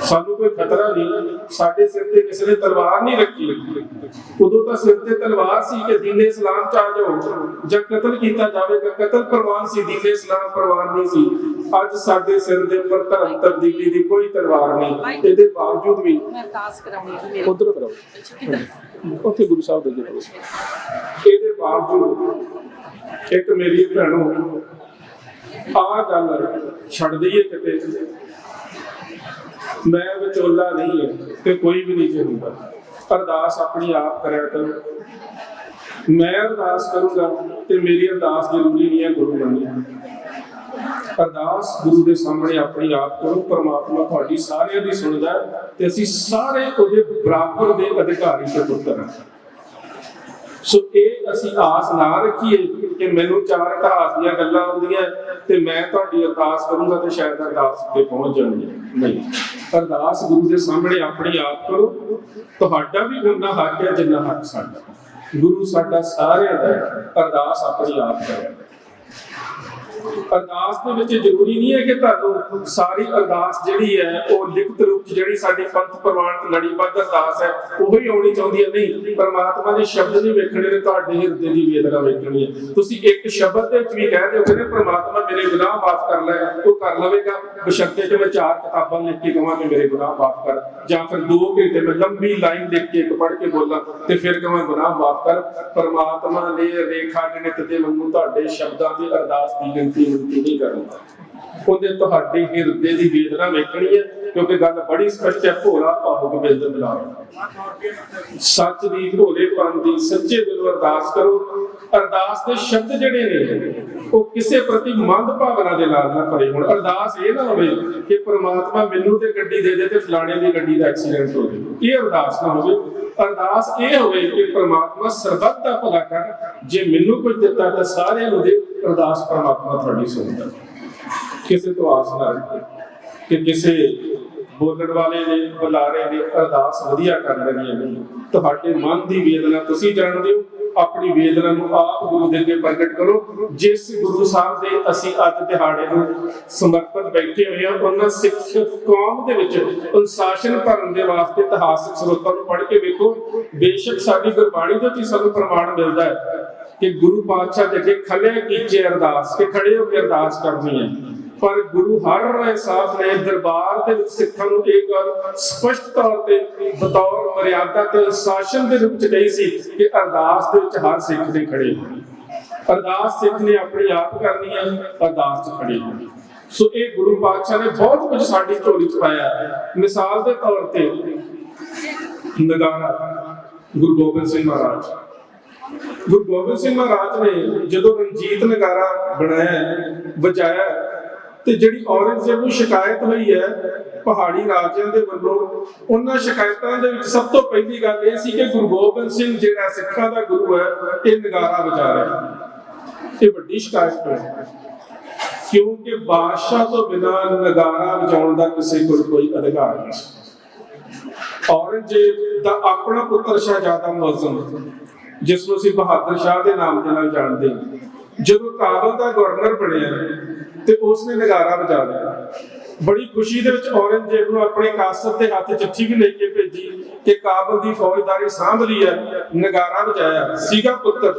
ਸਾਨੂੰ ਕੋਈ ਖਤਰਾ ਨਹੀਂ। ਸਾਡੇ ਸਿਰ ਤੇ ਕਿਸੇ ਨੇ ਤਲਵਾਰ ਨਹੀਂ ਰੱਖੀ। ਉਦੋਂ ਤਾਂ ਸਿਰ ਤੇ ਤਲਵਾਰ ਸੀ ਕਿ ਦੀਨੇ ਇਸਲਾਮ ਚ ਆ ਜਾਓ। ਜਾਂ ਕਤਲ ਕੀਤਾ ਜਾਵੇਗਾ ਕਤਲ ਪ੍ਰਵਾਨ ਸੀ ਦੀਨੇ ਇਸਲਾਮ ਪ੍ਰਵਾਨ ਨਹੀਂ ਸੀ। ਅੱਜ ਸਾਡੇ ਸਿਰ ਦੇ ਉੱਪਰ ਧਰਮ ਤਬਦੀਲੀ ਦੀ ਕੋਈ ਤਲਵਾਰ ਨਹੀਂ। ਇਹਦੇ ਬਾਵਜੂਦ ਵੀ ਮੈਂ ਅਰਦਾਸ ਕਰਾਉਣੀ ਹੈ ਮੇਰੇ ਉਧਰ ਕਰਾਓ ਅੱਛਾ ਕਿੱਧਰ? ਉੱਥੇ ਗੁਰੂ ਸਾਹਿਬ ਦੇ ਕਰੋ। ਇਹਦੇ ਬਾਵਜੂਦ ਇੱਕ ਮੇਰੀ ਭੈਣੋ ਆ ਗੱਲ ਛੱਡ ਦਈਏ ਕਿਤੇ। ਮੈਂ ਵਿਚੋਲਾ ਨਹੀਂ ਹੈ ਤੇ ਕੋਈ ਵੀ ਨਹੀਂ ਜੇ ਅਰਦਾਸ ਆਪਣੀ ਆਪ ਕਰਿਆ ਕਰੋ। ਮੈਂ ਅਰਦਾਸ ਕਰੂੰਗਾ ਤੇ ਮੇਰੀ ਅਰਦਾਸ ਜ਼ਰੂਰੀ ਨਹੀਂ ਹੈ, ਗੁਰੂ ਮੰਨੀ ਅਰਦਾਸ ਗੁਰੂ ਦੇ ਸਾਹਮਣੇ ਆਪਣੀ ਆਪ ਕਰੋ, ਪਰਮਾਤਮਾ ਤੁਹਾਡੀ ਸਾਰਿਆਂ ਦੀ ਸੁਣਦਾ ਤੇ ਅਸੀਂ ਸਾਰੇ ਉਹਦੇ ਬਰਾਬਰ ਦੇ ਅਧਿਕਾਰੀ ਤੇ ਪੁੱਤਰ ਹਾਂ। ਸੋ ਇਹ ਅਸੀਂ ਆਸ ਨਾ ਰੱਖੀਏ ਕਿ ਮੈਨੂੰ ਚਾਰ ਇਤਿਹਾਸ ਦੀਆਂ ਗੱਲਾਂ ਆਉਂਦੀਆਂ ਤੇ ਮੈਂ ਤੁਹਾਡੀ ਅਰਦਾਸ ਕਰੂੰਗਾ ਤੇ ਸ਼ਾਇਦ ਅਰਦਾਸ ਤੇ ਪਹੁੰਚ ਜਾਣਗੇ। ਨਹੀਂ। ਅਰਦਾਸ ਗੁਰੂ ਦੇ ਸਾਹਮਣੇ ਆਪਣੀ ਆਪ ਕਰੋ। ਤੁਹਾਡਾ ਵੀ ਉਨਾ ਹੱਕ ਹੈ, ਜਿੰਨਾ ਹੱਕ ਸਾਡਾ। ਗੁਰੂ ਸਾਡਾ ਸਾਰਿਆਂ ਦਾ ਅਰਦਾਸ ਆਪਣੀ ਆਪ ਕਰੋ। ਅਰਦਾਸ ਦੇ ਵਿੱਚ ਜ਼ਰੂਰੀ ਨਹੀਂ ਹੈ ਕਿ ਤੁਹਾਨੂੰ ਸਾਰੀ ਅਰਦਾਸ ਜਿਹੜੀ ਹੈ, ਉਹ ਲਿਖਤ ਰੂਪ ਜਿਹੜੀ ਸਾਡੀ ਪੰਥ ਪ੍ਰਵਾਨਿਤ ਲੜੀਬੱਧ ਅਰਦਾਸ ਹੈ, ਉਹ ਹੀ ਆਉਣੀ ਚਾਹੁੰਦੀ ਹੈ। ਨਹੀਂ, ਪਰਮਾਤਮਾ ਦੇ ਸ਼ਬਦ ਨਹੀਂ ਵੇਖਣੇ ਨੇ ਤੁਹਾਡੇ ਹਿਰਦੇ ਦੀ ਵੇਦਨਾ ਵੇਖਣੀ ਹੈ। ਤੁਸੀਂ ਇੱਕ ਸ਼ਬਦ ਦੇ ਵਿੱਚ ਵੀ ਕਹਿ ਦਿਓ ਕਿ ਪਰਮਾਤਮਾ ਮੇਰੇ ਗੁਨਾਹ ਮਾਫ ਕਰ ਲੈ, ਉਹ ਕਰ ਲਵੇਗਾ। ਬਸ਼ਰਤੇ ਕਿ ਮੈਂ ਚਾਰ ਕਿਤਾਬਾਂ ਲਿਖ ਕੇ ਕਹਾਂ ਕਿ ਮੇਰੇ ਗੁਨਾਹ ਮਾਫ ਕਰ। ਜਾਂ ਫਿਰ ਦੋ ਘੰਟੇ ਮੈਂ ਲੰਬੀ ਲਾਈਨ ਲਿਖ ਕੇ ਇੱਕ ਪੜ੍ਹ ਕੇ ਬੋਲਾਂ ਤੇ ਫਿਰ ਕਹਾਂ ਗੁਨਾਹ ਮਾਫ ਕਰ। ਪਰਮਾਤਮਾ ਨੇ ਰੇਖਾ ਗਣਿਤ ਦੇ ਵਾਂਗੂ ਤੁਹਾਡੇ ਸ਼ਬਦਾਂ ਦੀ ਅਰਦਾਸ ਦੀ ਗਿਣਤੀ ਨਹੀਂ ਕਰਦਾ ਉਹਦੇ ਤੁਹਾਡੇ ਹਿਰਦੇ ਦੀ ਵੇਦਨਾ ਵੇਖਣੀ ਹੈ, ਕਿਉਂਕਿ ਗੱਲ ਬੜੀ ਸਪਸ਼ਟ ਹੈ, ਭੋਲਾ ਭਾਵੁਕ ਬਿੰਦ ਮਿਲਾਓ। ਸੱਚ ਦੀ ਭੋਲੇਪਨ ਦੀ ਸੱਚੇ ਦਿਲੋਂ ਅਰਦਾਸ ਕਰੋ। ਅਰਦਾਸ ਦੇ ਸ਼ਬਦ ਜਿਹੜੇ ਨੇ, ਉਹ ਕਿਸੇ ਪ੍ਰਤੀ ਮੰਦ ਭਾਵਨਾ ਦੇ ਨਾਲ ਨਾ ਭਰੇ ਹੋਣ। ਅਰਦਾਸ ਇਹ ਨਾ ਹੋਵੇ ਕਿ ਪ੍ਰਮਾਤਮਾ ਮੈਨੂੰ ਤੇ ਗੱਡੀ ਦੇ ਦੇ ਤੇ ਫਲਾਣੇ ਦੀ ਗੱਡੀ ਦਾ ਐਕਸੀਡੈਂਟ ਹੋ ਜਾਵੇ। ਇਹ ਅਰਦਾਸ ਨਾ ਹੋਵੇ। ਅਰਦਾਸ ਇਹ ਹੋਵੇ ਕਿ ਪ੍ਰਮਾਤਮਾ ਸਰਬੱਤ ਦਾ ਭਲਾ ਕਰ। ਜੇ ਮੈਨੂੰ ਕੁਝ ਦਿੱਤਾ ਤਾਂ ਸਾਰਿਆਂ ਨੂੰ ਦੇ। ਅਰਦਾਸ ਪਰਮਾਤਮਾ ਤੁਹਾਡੀ ਸੁਣਦਾ ਕਿਸੇ ਤੋਂ ਆਸ ਨਾ ਰੱਖੋ ਕਿ ਕਿਸੇ ਬੋਲਣ ਵਾਲੇ ਨੇ, ਬੁਲਾਰੇ ਨੇ ਅਰਦਾਸ ਵਧੀਆ ਕਰ ਰਹੀਆਂ ਨੇ ਤੁਹਾਡੇ ਮਨ ਦੀ ਵੇਦਨਾ ਤੁਸੀਂ ਜਾਣਦੇ ਹੋ, ਆਪਣੀ ਵੇਦਨਾ ਨੂੰ ਆਪ ਗੁਰੂ ਦੇ ਅੱਗੇ ਪ੍ਰਗਟ ਕਰੋ। ਜਿਸ ਗੁਰੂ ਸਾਹਿਬ ਦੇ ਅਸੀਂ ਅੱਜ ਦਿਹਾੜੇ ਨੂੰ ਸਮਰਪਿਤ ਬੈਠੇ ਹੋਏ ਹਾਂ, ਉਹਨਾਂ ਸਿੱਖ ਕੌਮ ਦੇ ਵਿੱਚ ਅਨੁਸ਼ਾਸਨ ਭਰਨ ਦੇ ਵਾਸਤੇ ਇਤਿਹਾਸਕ ਸਰੋਤਾਂ ਨੂੰ ਪੜ੍ਹ ਕੇ ਵੇਖੋ। ਬੇਸ਼ੱਕ ਸਾਡੀ ਗੁਰਬਾਣੀ ਦੇ ਹੀ ਸਾਨੂੰ ਪ੍ਰਮਾਣ ਮਿਲਦਾ ਹੈ। ਕਿ ਗੁਰੂ ਪਾਤਸ਼ਾਹ ਦੇ ਅੱਗੇ ਖਲੇ ਕੀਚੇ ਅਰਦਾਸ, ਕਿ ਖੜੇ ਹੋ ਕੇ ਅਰਦਾਸ ਕਰਨੀ ਹੈ। ਪਰ ਗੁਰੂ ਹਰ ਰਾਏ ਸਾਹਿਬ ਨੇ ਦਰਬਾਰ ਦੇ ਵਿੱਚ ਸਿੱਖਾਂ ਨੂੰ ਇਹ ਗੱਲ ਸਪਸ਼ਟ ਤੌਰ ਤੇ ਬਤੌਰ ਮਰਿਆਦਾ ਤੇ ਸ਼ਾਸਨ ਦੇ ਰੂਪ ਚ ਕਹੀ ਸੀ ਕਿ ਅਰਦਾਸ ਦੇ ਵਿੱਚ ਹਰ ਸਿੱਖ ਦੇ ਖੜੇ ਅਰਦਾਸ ਸਿੱਖ ਨੇ ਆਪਣੀ ਆਪ ਕਰਨੀ ਹੈ, ਅਰਦਾਸ ਚ ਖੜੇ ਸੋ ਇਹ ਗੁਰੂ ਪਾਤਸ਼ਾਹ ਨੇ ਬਹੁਤ ਕੁਝ ਸਾਡੀ ਝੋਲੀ ਚ ਪਾਇਆ। ਮਿਸਾਲ ਦੇ ਤੌਰ ਤੇ ਨਗਾਰਾ, ਗੁਰੂ ਗੋਬਿੰਦ ਸਿੰਘ ਮਹਾਰਾਜ। ਗੁਰੂ ਗੋਬਿੰਦ ਸਿੰਘ ਮਹਾਰਾਜ ਨੇ ਜਦੋਂ ਰਣਜੀਤ ਨਗਾਰਾ ਬਣਾਇਆ, ਵਜਾਇਆ, ਤੇ ਜਿਹੜੀ ਔਰੰਗਜ਼ੇਬ ਨੂੰ ਸ਼ਿਕਾਇਤ ਹੋਈ ਹੈ, ਪਹਾੜੀ ਰਾਜਿਆਂ ਦੇ ਵੱਲੋਂ, ਉਹਨਾਂ ਸ਼ਿਕਾਇਤਾਂ ਦੇ ਵਿੱਚ ਸਭ ਤੋਂ ਪਹਿਲੀ ਗੱਲ ਇਹ ਸੀ ਕਿ ਗੁਰੂ ਗੋਬਿੰਦ ਸਿੰਘ ਜਿਹੜਾ ਸਿੱਖਾਂ ਦਾ ਗੁਰੂ ਹੈ, ਇਹ ਨਗਾਰਾ ਵਜਾ ਰਿਹਾ ਇਹ ਵੱਡੀ ਸ਼ਿਕਾਇਤ ਹੈ ਕਿਉਂਕਿ ਬਾਦਸ਼ਾਹ ਤੋਂ ਬਿਨਾਂ ਨਗਾਰਾ ਵਜਾਉਣ ਦਾ ਕਿਸੇ ਕੋਲ ਕੋਈ ਅਧਿਕਾਰ ਨਹੀਂ ਸੀ। ਔਰੰਗਜ਼ੇਬ ਦਾ ਆਪਣਾ ਪੁੱਤਰ ਸ਼ਹਿਜ਼ਾਦਾ ਮੁਅੱਜ਼ਮ ਜਿਸ ਨੂੰ ਅਸੀਂ ਬਹਾਦਰ ਸ਼ਾਹ ਦੇ ਨਾਮ ਦੇ ਨਾਲ ਜਾਣਦੇ ਹਾਂ। ਜਦੋਂ ਕਾਬਲ ਦਾ ਗਵਰਨਰ ਬਣਿਆ ਤੇ ਉਸ ਨੇ ਨਗਾਰਾ ਵਜਾ ਲਿਆ ਬੜੀ ਖੁਸ਼ੀ ਦੇ ਵਿੱਚ ਔਰੰਗਜ਼ੇਬ ਨੂੰ ਆਪਣੇ ਕਾਸਰ ਦੇ ਹੱਥ ਚਿੱਠੀ ਵੀ ਲੈ ਕੇ ਭੇਜੀ ਕਿ ਕਾਬਲ ਦੀ ਫੌਜਦਾਰੀ ਸਾਂਭ ਲਈ ਹੈ, ਨਗਾਰਾ ਵਜਾਇਆ ਸੀਗਾ ਪੁੱਤਰ।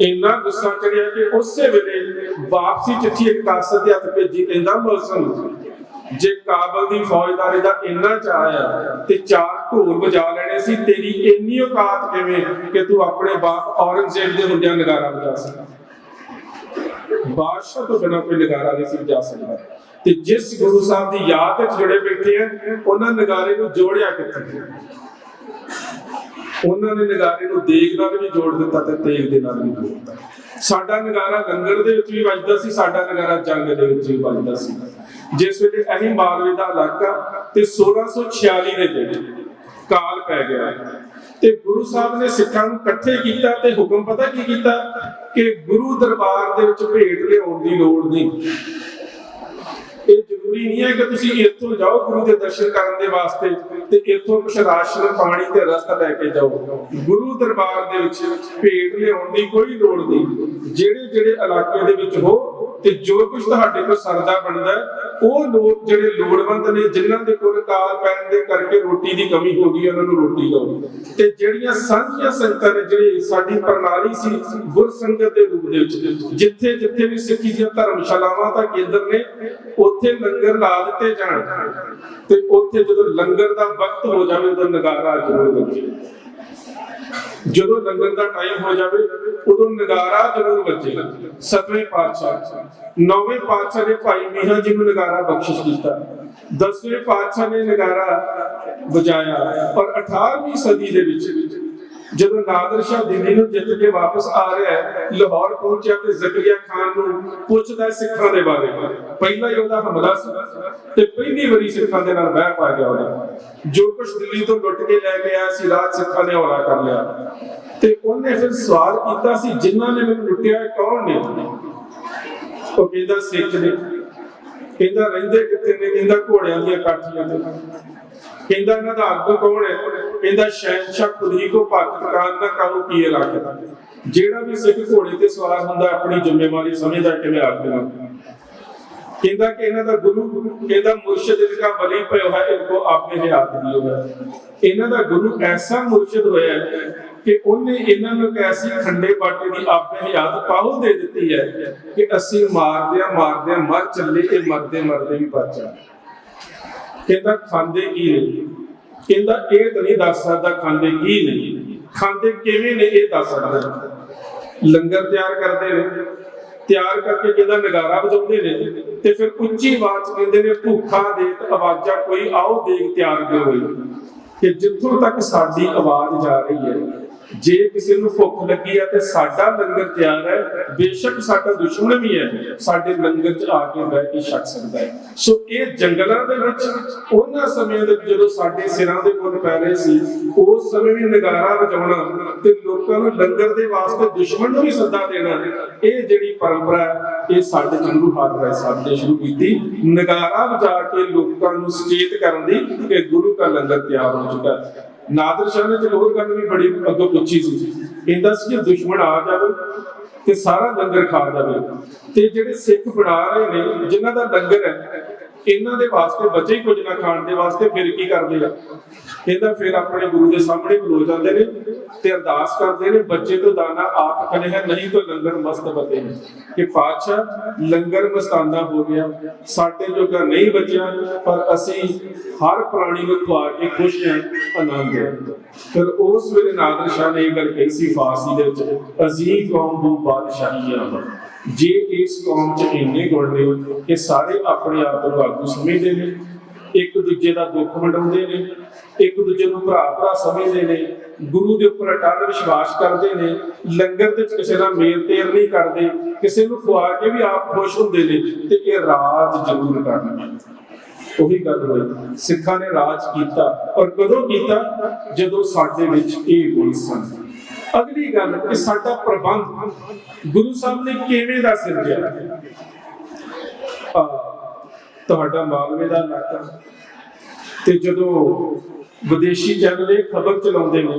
ਇੰਨਾ ਗੁੱਸਾ ਚੜਿਆ ਕਿ ਉਸੇ ਵੇਲੇ ਵਾਪਸੀ ਚਿੱਠੀ ਇੱਕ ਕਾਸਰ ਦੇ ਹੱਥ ਭੇਜੀ, ਕਹਿੰਦਾ, ਮੁਲਜ਼ਮ ਜੇ ਕਾਬਲ ਦੀ ਫੌਜਦਾਰੀ ਦਾ ਇੰਨਾ ਚਾਅ ਆ ਤੇ ਚਾਰ ਢੋਲ ਵਜਾ ਲੈਣੇ ਸੀ, ਤੇਰੀ ਇੰਨੀ ਔਕਾਤ ਕਿਵੇਂ ਕਿ ਤੂੰ ਆਪਣੇ ਬਾਪ ਔਰੰਗਜ਼ੇਬ ਦੇ ਹੁੰਦਿਆਂ ਨਗਾਰਾ ਵਜਾ ਸਕਾਂ ਬਾਦਸ਼ਾਹ ਤੋਂ ਬਿਨਾਂ ਕੋਈ ਨਗਾਰਾ ਨਹੀਂ ਸੀ ਵਜਾ ਸਕਦਾ। ਤੇ ਜਿਸ ਗੁਰੂ ਸਾਹਿਬ ਦੀ ਯਾਦ ਵਿੱਚ ਜੁੜੇ ਬੈਠੇ ਆ, ਉਹਨਾਂ ਨਗਾਰੇ ਨੂੰ ਜੋੜਿਆ ਕਿੱਥੇ? ਉਹਨਾਂ ਨੇ ਨਗਾਰੇ ਨੂੰ ਦੇਗ ਨਾਲ ਵੀ ਜੋੜ ਦਿੱਤਾ ਤੇ ਤੇਗ ਦੇ ਨਾਲ ਵੀ ਜੋੜ ਦਿੱਤਾ। ਸਾਡਾ ਨਗਾਰਾ ਲੰਗਰ ਦੇ ਵਿੱਚ ਵੀ ਵੱਜਦਾ ਸੀ, ਸਾਡਾ ਨਗਾਰਾ ਜੰਗ ਦੇ ਵਿੱਚ ਵੀ ਵੱਜਦਾ ਸੀ। ਜਿਸ ਵੇਲੇ ਅਸੀਂ ਮਾਲਵੇ ਦਾ ਇਲਾਕਾ ਤੇ 1646 ਦੇ ਜਿਹੜੇ ਕਾਲ ਪੈ ਗਿਆ ਤੇ ਗੁਰੂ ਸਾਹਿਬ ਨੇ ਸਿੱਖਾਂ ਨੂੰ ਇਕੱਠੇ ਕੀਤਾ ਤੇ ਹੁਕਮ ਪਤਾ ਕੀ ਕੀਤਾ? ਕਿ ਗੁਰੂ ਦਰਬਾਰ ਦੇ ਵਿੱਚ ਭੇਟ ਲਿਆਉਣ ਦੀ ਲੋੜ ਨਹੀਂ। ਇਹ ਜ਼ਰੂਰੀ ਨਹੀਂ ਹੈ ਕਿ ਤੁਸੀਂ ਇੱਥੋਂ ਜਾਓ ਗੁਰੂ ਦੇ ਦਰਸ਼ਨ ਕਰਨ ਦੇ ਵਾਸਤੇ ਤੇ ਇੱਥੋਂ ਕੁਛ ਰਾਸ਼ਨ, ਪਾਣੀ ਤੇ ਰਸਤਾ ਲੈ ਕੇ ਜਾਓ। ਗੁਰੂ ਦਰਬਾਰ ਦੇ ਵਿੱਚ ਭੇਟ ਲਿਆਉਣ ਦੀ ਕੋਈ ਲੋੜ ਨਹੀਂ। ਜਿਹੜੇ ਜਿਹੜੇ ਇਲਾਕੇ ਦੇ ਵਿੱਚ ਹੋ ਤੇ ਜੋ ਕੁਝ ਤੁਹਾਡੇ ਕੋਲ ਸਰਦਾ ਬਣਦਾ ਉਹ ਲੋਕ ਜਿਹੜੇ ਲੋੜਵੰਦ ਨੇ, ਜਿਨ੍ਹਾਂ ਦੇ ਕੋਲ ਕਾਲ ਪੈਣ ਦੇ ਕਰਕੇ ਰੋਟੀ ਦੀ ਕਮੀ ਹੋ ਗਈ, ਉਹਨਾਂ ਨੂੰ ਰੋਟੀ ਦਿਓ। ਤੇ ਜਿਹੜੀਆਂ ਸਾਂਝੀਆਂ ਸੰਗਤਾਂ ਨੇ, ਜਿਹੜੀ ਸਾਡੀ ਪ੍ਰਣਾਲੀ ਸੀ, ਗੁਰ ਸੰਗਤ ਦੇ ਰੂਪ ਦੇ ਵਿੱਚ, ਜਿੱਥੇ ਜਿੱਥੇ ਵੀ ਸਿੱਖੀ ਦੀਆਂ ਧਰਮਸ਼ਾਲਾਵਾਂ ਦਾ ਕੇਂਦਰ ਨੇ, ਉੱਥੇ ਲੰਗਰ ਲਾ ਦਿੱਤੇ ਜਾਣ। ਤੇ ਉੱਥੇ ਜਦੋਂ ਲੰਗਰ ਦਾ ਵਕਤ ਹੋ ਜਾਵੇ, ਉਦੋਂ ਨਗਾਰਾ ਜ਼ਰੂਰ ਵੱਜੇ। ਜਦੋਂ ਲੰਗਰ ਦਾ ਟਾਈਮ ਹੋ ਜਾਵੇ, ਉਦੋਂ ਨਗਾਰਾ ਜ਼ਰੂਰ ਵੱਜੇ। ਸਤਵੇਂ ਪਾਤਸ਼ਾਹ। ਨੌਵੇਂ ਪਾਤਸ਼ਾਹ ਨੇ ਭਾਈ ਮੀਆਂ ਜੀ ਨੂੰ ਨਗਾਰਾ ਬਖਸ਼ਿਸ਼ ਕੀਤਾ। ਦਸਵੇਂ ਪਾਤਸ਼ਾਹ ਨੇ ਨਗਾਰਾ ਵਜਾਇਆ। ਪਰ 18ਵੀਂ ਸਦੀ ਦੇ ਵਿੱਚ ਜਦੋਂ ਨਾਦਰ ਸ਼ਾਹ ਦਿੱਲੀ ਨੂੰ ਜਿੱਤ ਕੇ ਵਾਪਸ ਆ ਰਿਹਾ ਹੈ, ਲਾਹੌਰ ਪਹੁੰਚਿਆ ਤੇ ਜ਼ਕਰੀਆ ਖਾਨ ਨੂੰ ਪੁੱਛਦਾ ਸਿੱਖਾਂ ਦੇ ਬਾਰੇ। ਪਹਿਲਾ ਹੀ ਉਹਦਾ ਹਮਲਾ ਸੀ ਤੇ ਪਹਿਲੀ ਵਾਰੀ ਸਿੱਖਾਂ ਦੇ ਨਾਲ ਬਹਿ ਪਾ ਗਿਆ ਉਹਨੇ। ਜੋ ਕੁਝ ਦਿੱਲੀ ਤੋਂ ਲੁੱਟ ਕੇ ਲੈ ਕੇ ਆਇਆ ਸੀ ਰਾਜ ਸਿੱਖਾਂ ਨੇ ਹੌਲਾ ਕਰ ਲਿਆ। ਤੇ ਉਹਨੇ ਫਿਰ ਸਵਾਲ ਕੀਤਾ ਸੀ, ਜਿਨ੍ਹਾਂ ਨੇ ਮੈਨੂੰ ਲੁੱਟਿਆ, ਕੌਣ ਨੇ? ਉਹ ਕਹਿੰਦਾ ਸਿੱਖ ਨੇ। ਕਹਿੰਦਾ ਰਹਿੰਦੇ ਕਿੱਥੇ ਨੇ? ਕਹਿੰਦਾ ਘੋੜਿਆਂ ਦੀਆਂ ਕਾਠੀਆਂ ਤੇ ਕਹਿੰਦਾ ਇਹਨਾਂ ਦਾ ਆਗੂ ਕੌਣ ਹੈ? ਕਹਿੰਦਾ ਸ਼ਹਿਨशाह ਖੁਦ ਕੋ ਭਗਤ ਕਾਨ ਦਾ ਕਾਹੂ ਪੀਏ ਰੱਖਦਾ ਜਿਹੜਾ ਵੀ ਸਿੱਖ ਘੋੜੇ ਤੇ ਸਵਾਰ ਹੁੰਦਾ ਆਪਣੀ ਜ਼ਿੰਮੇਵਾਰੀ ਸਮਝਦਾ ਕਿ ਮੈਂ ਆਗੂ ਹਾਂ ਕਹਿੰਦਾ ਕਿ ਇਹਨਾਂ ਦਾ ਗੁਰੂ, ਕਹਿੰਦਾ ਮੁਰਸ਼ਿਦ ਇਨਕਾ ਵਲੀ ਭਇਓ ਹੈ ਇਨਕੋ ਆਪੇ ਹੀ ਆਦਮੀ ਹੋਇਆ ਇਹਨਾਂ ਦਾ ਗੁਰੂ ਐਸਾ ਮੁਰਸ਼ਿਦ ਹੋਇਆ ਕਿ ਉਹਨੇ ਇਹਨਾਂ ਨੂੰ ਕੈਸੀ ਖੰਡੇ ਬਾਟੇ ਦੀ ਆਪੇ ਹੀ ਆਦ ਪਾਉ ਦੇ ਦਿੱਤੀ ਹੈ ਕਿ ਅਸੀਂ ਮਾਰਦਿਆਂ ਮਾਰਦਿਆਂ ਮਰ ਚੱਲੇ ਤੇ ਮਰਦੇ ਮਰਦੇ ਵੀ ਬਚ ਜਾਵਾਂਗੇ ਕਹਿੰਦਾ ਖਾਂਦੇ ਕੀ ਨੇ? ਕਹਿੰਦਾ ਇਹ ਤਾਂ ਨਹੀਂ ਦੱਸ ਸਕਦਾ ਖਾਂਦੇ ਕੀ ਨੇ। ਖਾਂਦੇ ਕਿਵੇਂ ਨੇ ਇਹ ਦੱਸ ਸਕਦਾ। ਲੰਗਰ ਤਿਆਰ ਕਰਦੇ ਨੇ। ਤਿਆਰ ਕਰਕੇ ਕਹਿੰਦਾ ਨਗਾਰਾ ਵਜਾਉਂਦੇ ਨੇ। ਤੇ ਫਿਰ ਉੱਚੀ ਆਵਾਜ਼ 'ਚ ਕਹਿੰਦੇ ਨੇ, ਭੁੱਖਾ ਦੇਤ ਆਵਾਜ਼ਾਂ ਕੋਈ ਆਓ ਦੇਖ ਤਿਆਰ ਕਰੋ ਹੋਈ? ਕਿ ਜਿੱਥੋਂ ਤੱਕ ਸਾਡੀ ਆਵਾਜ਼ ਜਾ ਰਹੀ ਹੈ ਜੇ ਕਿਸੇ ਨੂੰ ਭੁੱਖ ਲੱਗੀ ਹੈ ਤੇ ਸਾਡਾ ਲੰਗਰ ਤਿਆਰ ਹੈ, ਬੇਸ਼ੱਕ ਸਾਡਾ ਦੁਸ਼ਮਣ ਵੀ ਹੈ, ਸਾਡੇ ਲੰਗਰ 'ਚ ਆ ਕੇ ਬਹਿ ਕੇ ਛਕ ਸਕਦਾ ਹੈ। ਸੋ ਇਹ ਜੰਗਲਾਂ ਦੇ ਵਿੱਚ, ਉਹਨਾਂ ਸਮਿਆਂ ਦੇ ਜਦੋਂ ਸਾਡੇ ਸਿਰਾਂ ਦੇ ਮੁੱਢ ਪੈ ਰਹੇ ਸੀ, ਉਸ ਸਮੇਂ ਵੀ ਨਗਾਰਾ ਵਜਾਉਣਾ ਤੇ ਲੋਕਾਂ ਨੂੰ ਲੰਗਰ ਦੇ ਵਾਸਤੇ ਦੁਸ਼ਮਣ ਨੂੰ ਵੀ ਸੱਦਾ ਦੇਣਾ, ਇਹ ਜਿਹੜੀ ਪਰੰਪਰਾ ਹੈ, ਇਹ ਸਾਡੇ ਗੁਰੂ ਹਰਗੋਬਿੰਦ ਸਾਹਿਬ ਨੇ ਸ਼ੁਰੂ ਕੀਤੀ। ਨਗਾਰਾ ਵਜਾ ਕੇ ਲੋਕਾਂ ਨੂੰ ਸੁਚੇਤ ਕਰਨ ਦੀ ਕਿ ਗੁਰੂ ਦਾ ਲੰਗਰ ਤਿਆਰ ਹੋ ਚੁੱਕਾ ਹੈ। ਨਾਦਰ ਸ਼ਾਹ ਨੇ ਤੇ ਹੋਰ ਗੱਲ ਵੀ ਬੜੀ ਅੱਗੋਂ ਪੁੱਛੀ ਸੀ। ਕਹਿੰਦਾ ਸੀ, ਜੇ ਦੁਸ਼ਮਣ ਆ ਜਾਵੇ ਤੇ ਸਾਰਾ ਲੰਗਰ ਖਾ ਜਾਵੇ। ਤੇ ਜਿਹੜੇ ਸਿੱਖ ਬਣਾ ਰਹੇ ਨੇ, ਜਿਨ੍ਹਾਂ ਦਾ ਲੰਗਰ ਹੈ ਇਹਨਾਂ ਦੇ ਵਾਸਤੇ ਬਚੇ ਹੀ ਕੁਝ ਨਾ ਖਾਣ ਦੇ ਵਾਸਤੇ ਫਿਰ ਕੀ ਕਰਦੇ ਆ? ਕਹਿੰਦਾ ਫਿਰ ਆਪਣੇ ਗੁਰੂ ਦੇ ਸਾਹਮਣੇ ਖਲੋ ਜਾਂਦੇ ਨੇ ਤੇ ਅਰਦਾਸ ਕਰਦੇ ਨੇ, ਬੱਚੇ ਤੋਂ ਦਾਣਾ ਆਪ ਖਲੇ ਹੈ, ਨਹੀਂ ਤਾਂ ਲੰਗਰ ਮਸਤ ਬਤੇ ਕਿ ਪਾਤਸ਼ਾਹ, ਲੰਗਰ ਮਸਤਾਨਾ ਹੋ ਗਿਆ। ਸਾਡੇ ਜੋਗਾ ਨਹੀਂ ਬਚਿਆ, ਪਰ ਅਸੀਂ ਹਰ ਪ੍ਰਾਣੀ ਨੂੰ ਖਵਾ ਕੇ ਖੁਸ਼ ਹਾਂ, ਆਨੰਦ ਹੈ। ਫਿਰ ਉਸ ਵੇਲੇ ਨਾਦਰ ਸ਼ਾਹ ਨੇ ਇਹ ਗੱਲ ਕਹੀ ਸੀ ਫਾਰਸੀ ਦੇ ਵਿੱਚ, ਅਜ਼ੀਜ਼ ਕੌਮ ਨੂੰ ਬਾਦਸ਼ਾਹੀ ਆ ਜੇ ਇਸ ਕੌਮ ਚ ਇੰਨੇ ਗੁਣ ਨੇ ਕਿ ਸਾਰੇ ਆਪਣੇ ਆਪ ਨੂੰ ਆਗੂ ਸਮਝਦੇ ਨੇ, ਇੱਕ ਦੂਜੇ ਦਾ ਦੁੱਖ ਵੰਡਾਉਂਦੇ ਨੇ, ਇੱਕ ਦੂਜੇ ਨੂੰ ਭਰਾ ਭਰਾ ਸਮਝਦੇ ਨੇ, ਗੁਰੂ ਦੇ ਉੱਪਰ ਅਟੱਲ ਵਿਸ਼ਵਾਸ ਕਰਦੇ ਨੇ, ਲੰਗਰ ਤੇ ਕਿਸੇ ਦਾ ਮੇਲ ਤੇਰ ਨਹੀਂ ਕਰਦੇ, ਕਿਸੇ ਨੂੰ ਖਵਾ ਕੇ ਵੀ ਆਪ ਖੁਸ਼ ਹੁੰਦੇ ਨੇ ਤੇ ਇਹ ਰਾਜ ਜ਼ਰੂਰ ਕਰਨਗੇ ਉਹੀ ਗੱਲ ਹੋਈ, ਸਿੱਖਾਂ ਨੇ ਰਾਜ ਕੀਤਾ ਔਰ ਕਦੋਂ ਕੀਤਾ? ਜਦੋਂ ਸਾਡੇ ਵਿੱਚ ਇਹ ਗੁਣ ਸਨ। ਅਗਲੀ ਗੱਲ ਕਿ ਸਾਡਾ ਪ੍ਰਬੰਧ ਗੁਰੂ ਸਾਹਿਬ ਨੇ ਕਿਵੇਂ ਦਾ ਸਿਰਜਿਆ? ਤੁਹਾਡਾ ਮਾਲਵੇ ਦਾ ਇਲਾਕਾ ਤੇ ਜਦੋਂ ਵਿਦੇਸ਼ੀ ਚੈਨਲ ਇਹ ਖਬਰ ਚਲਾਉਂਦੇ ਨੇ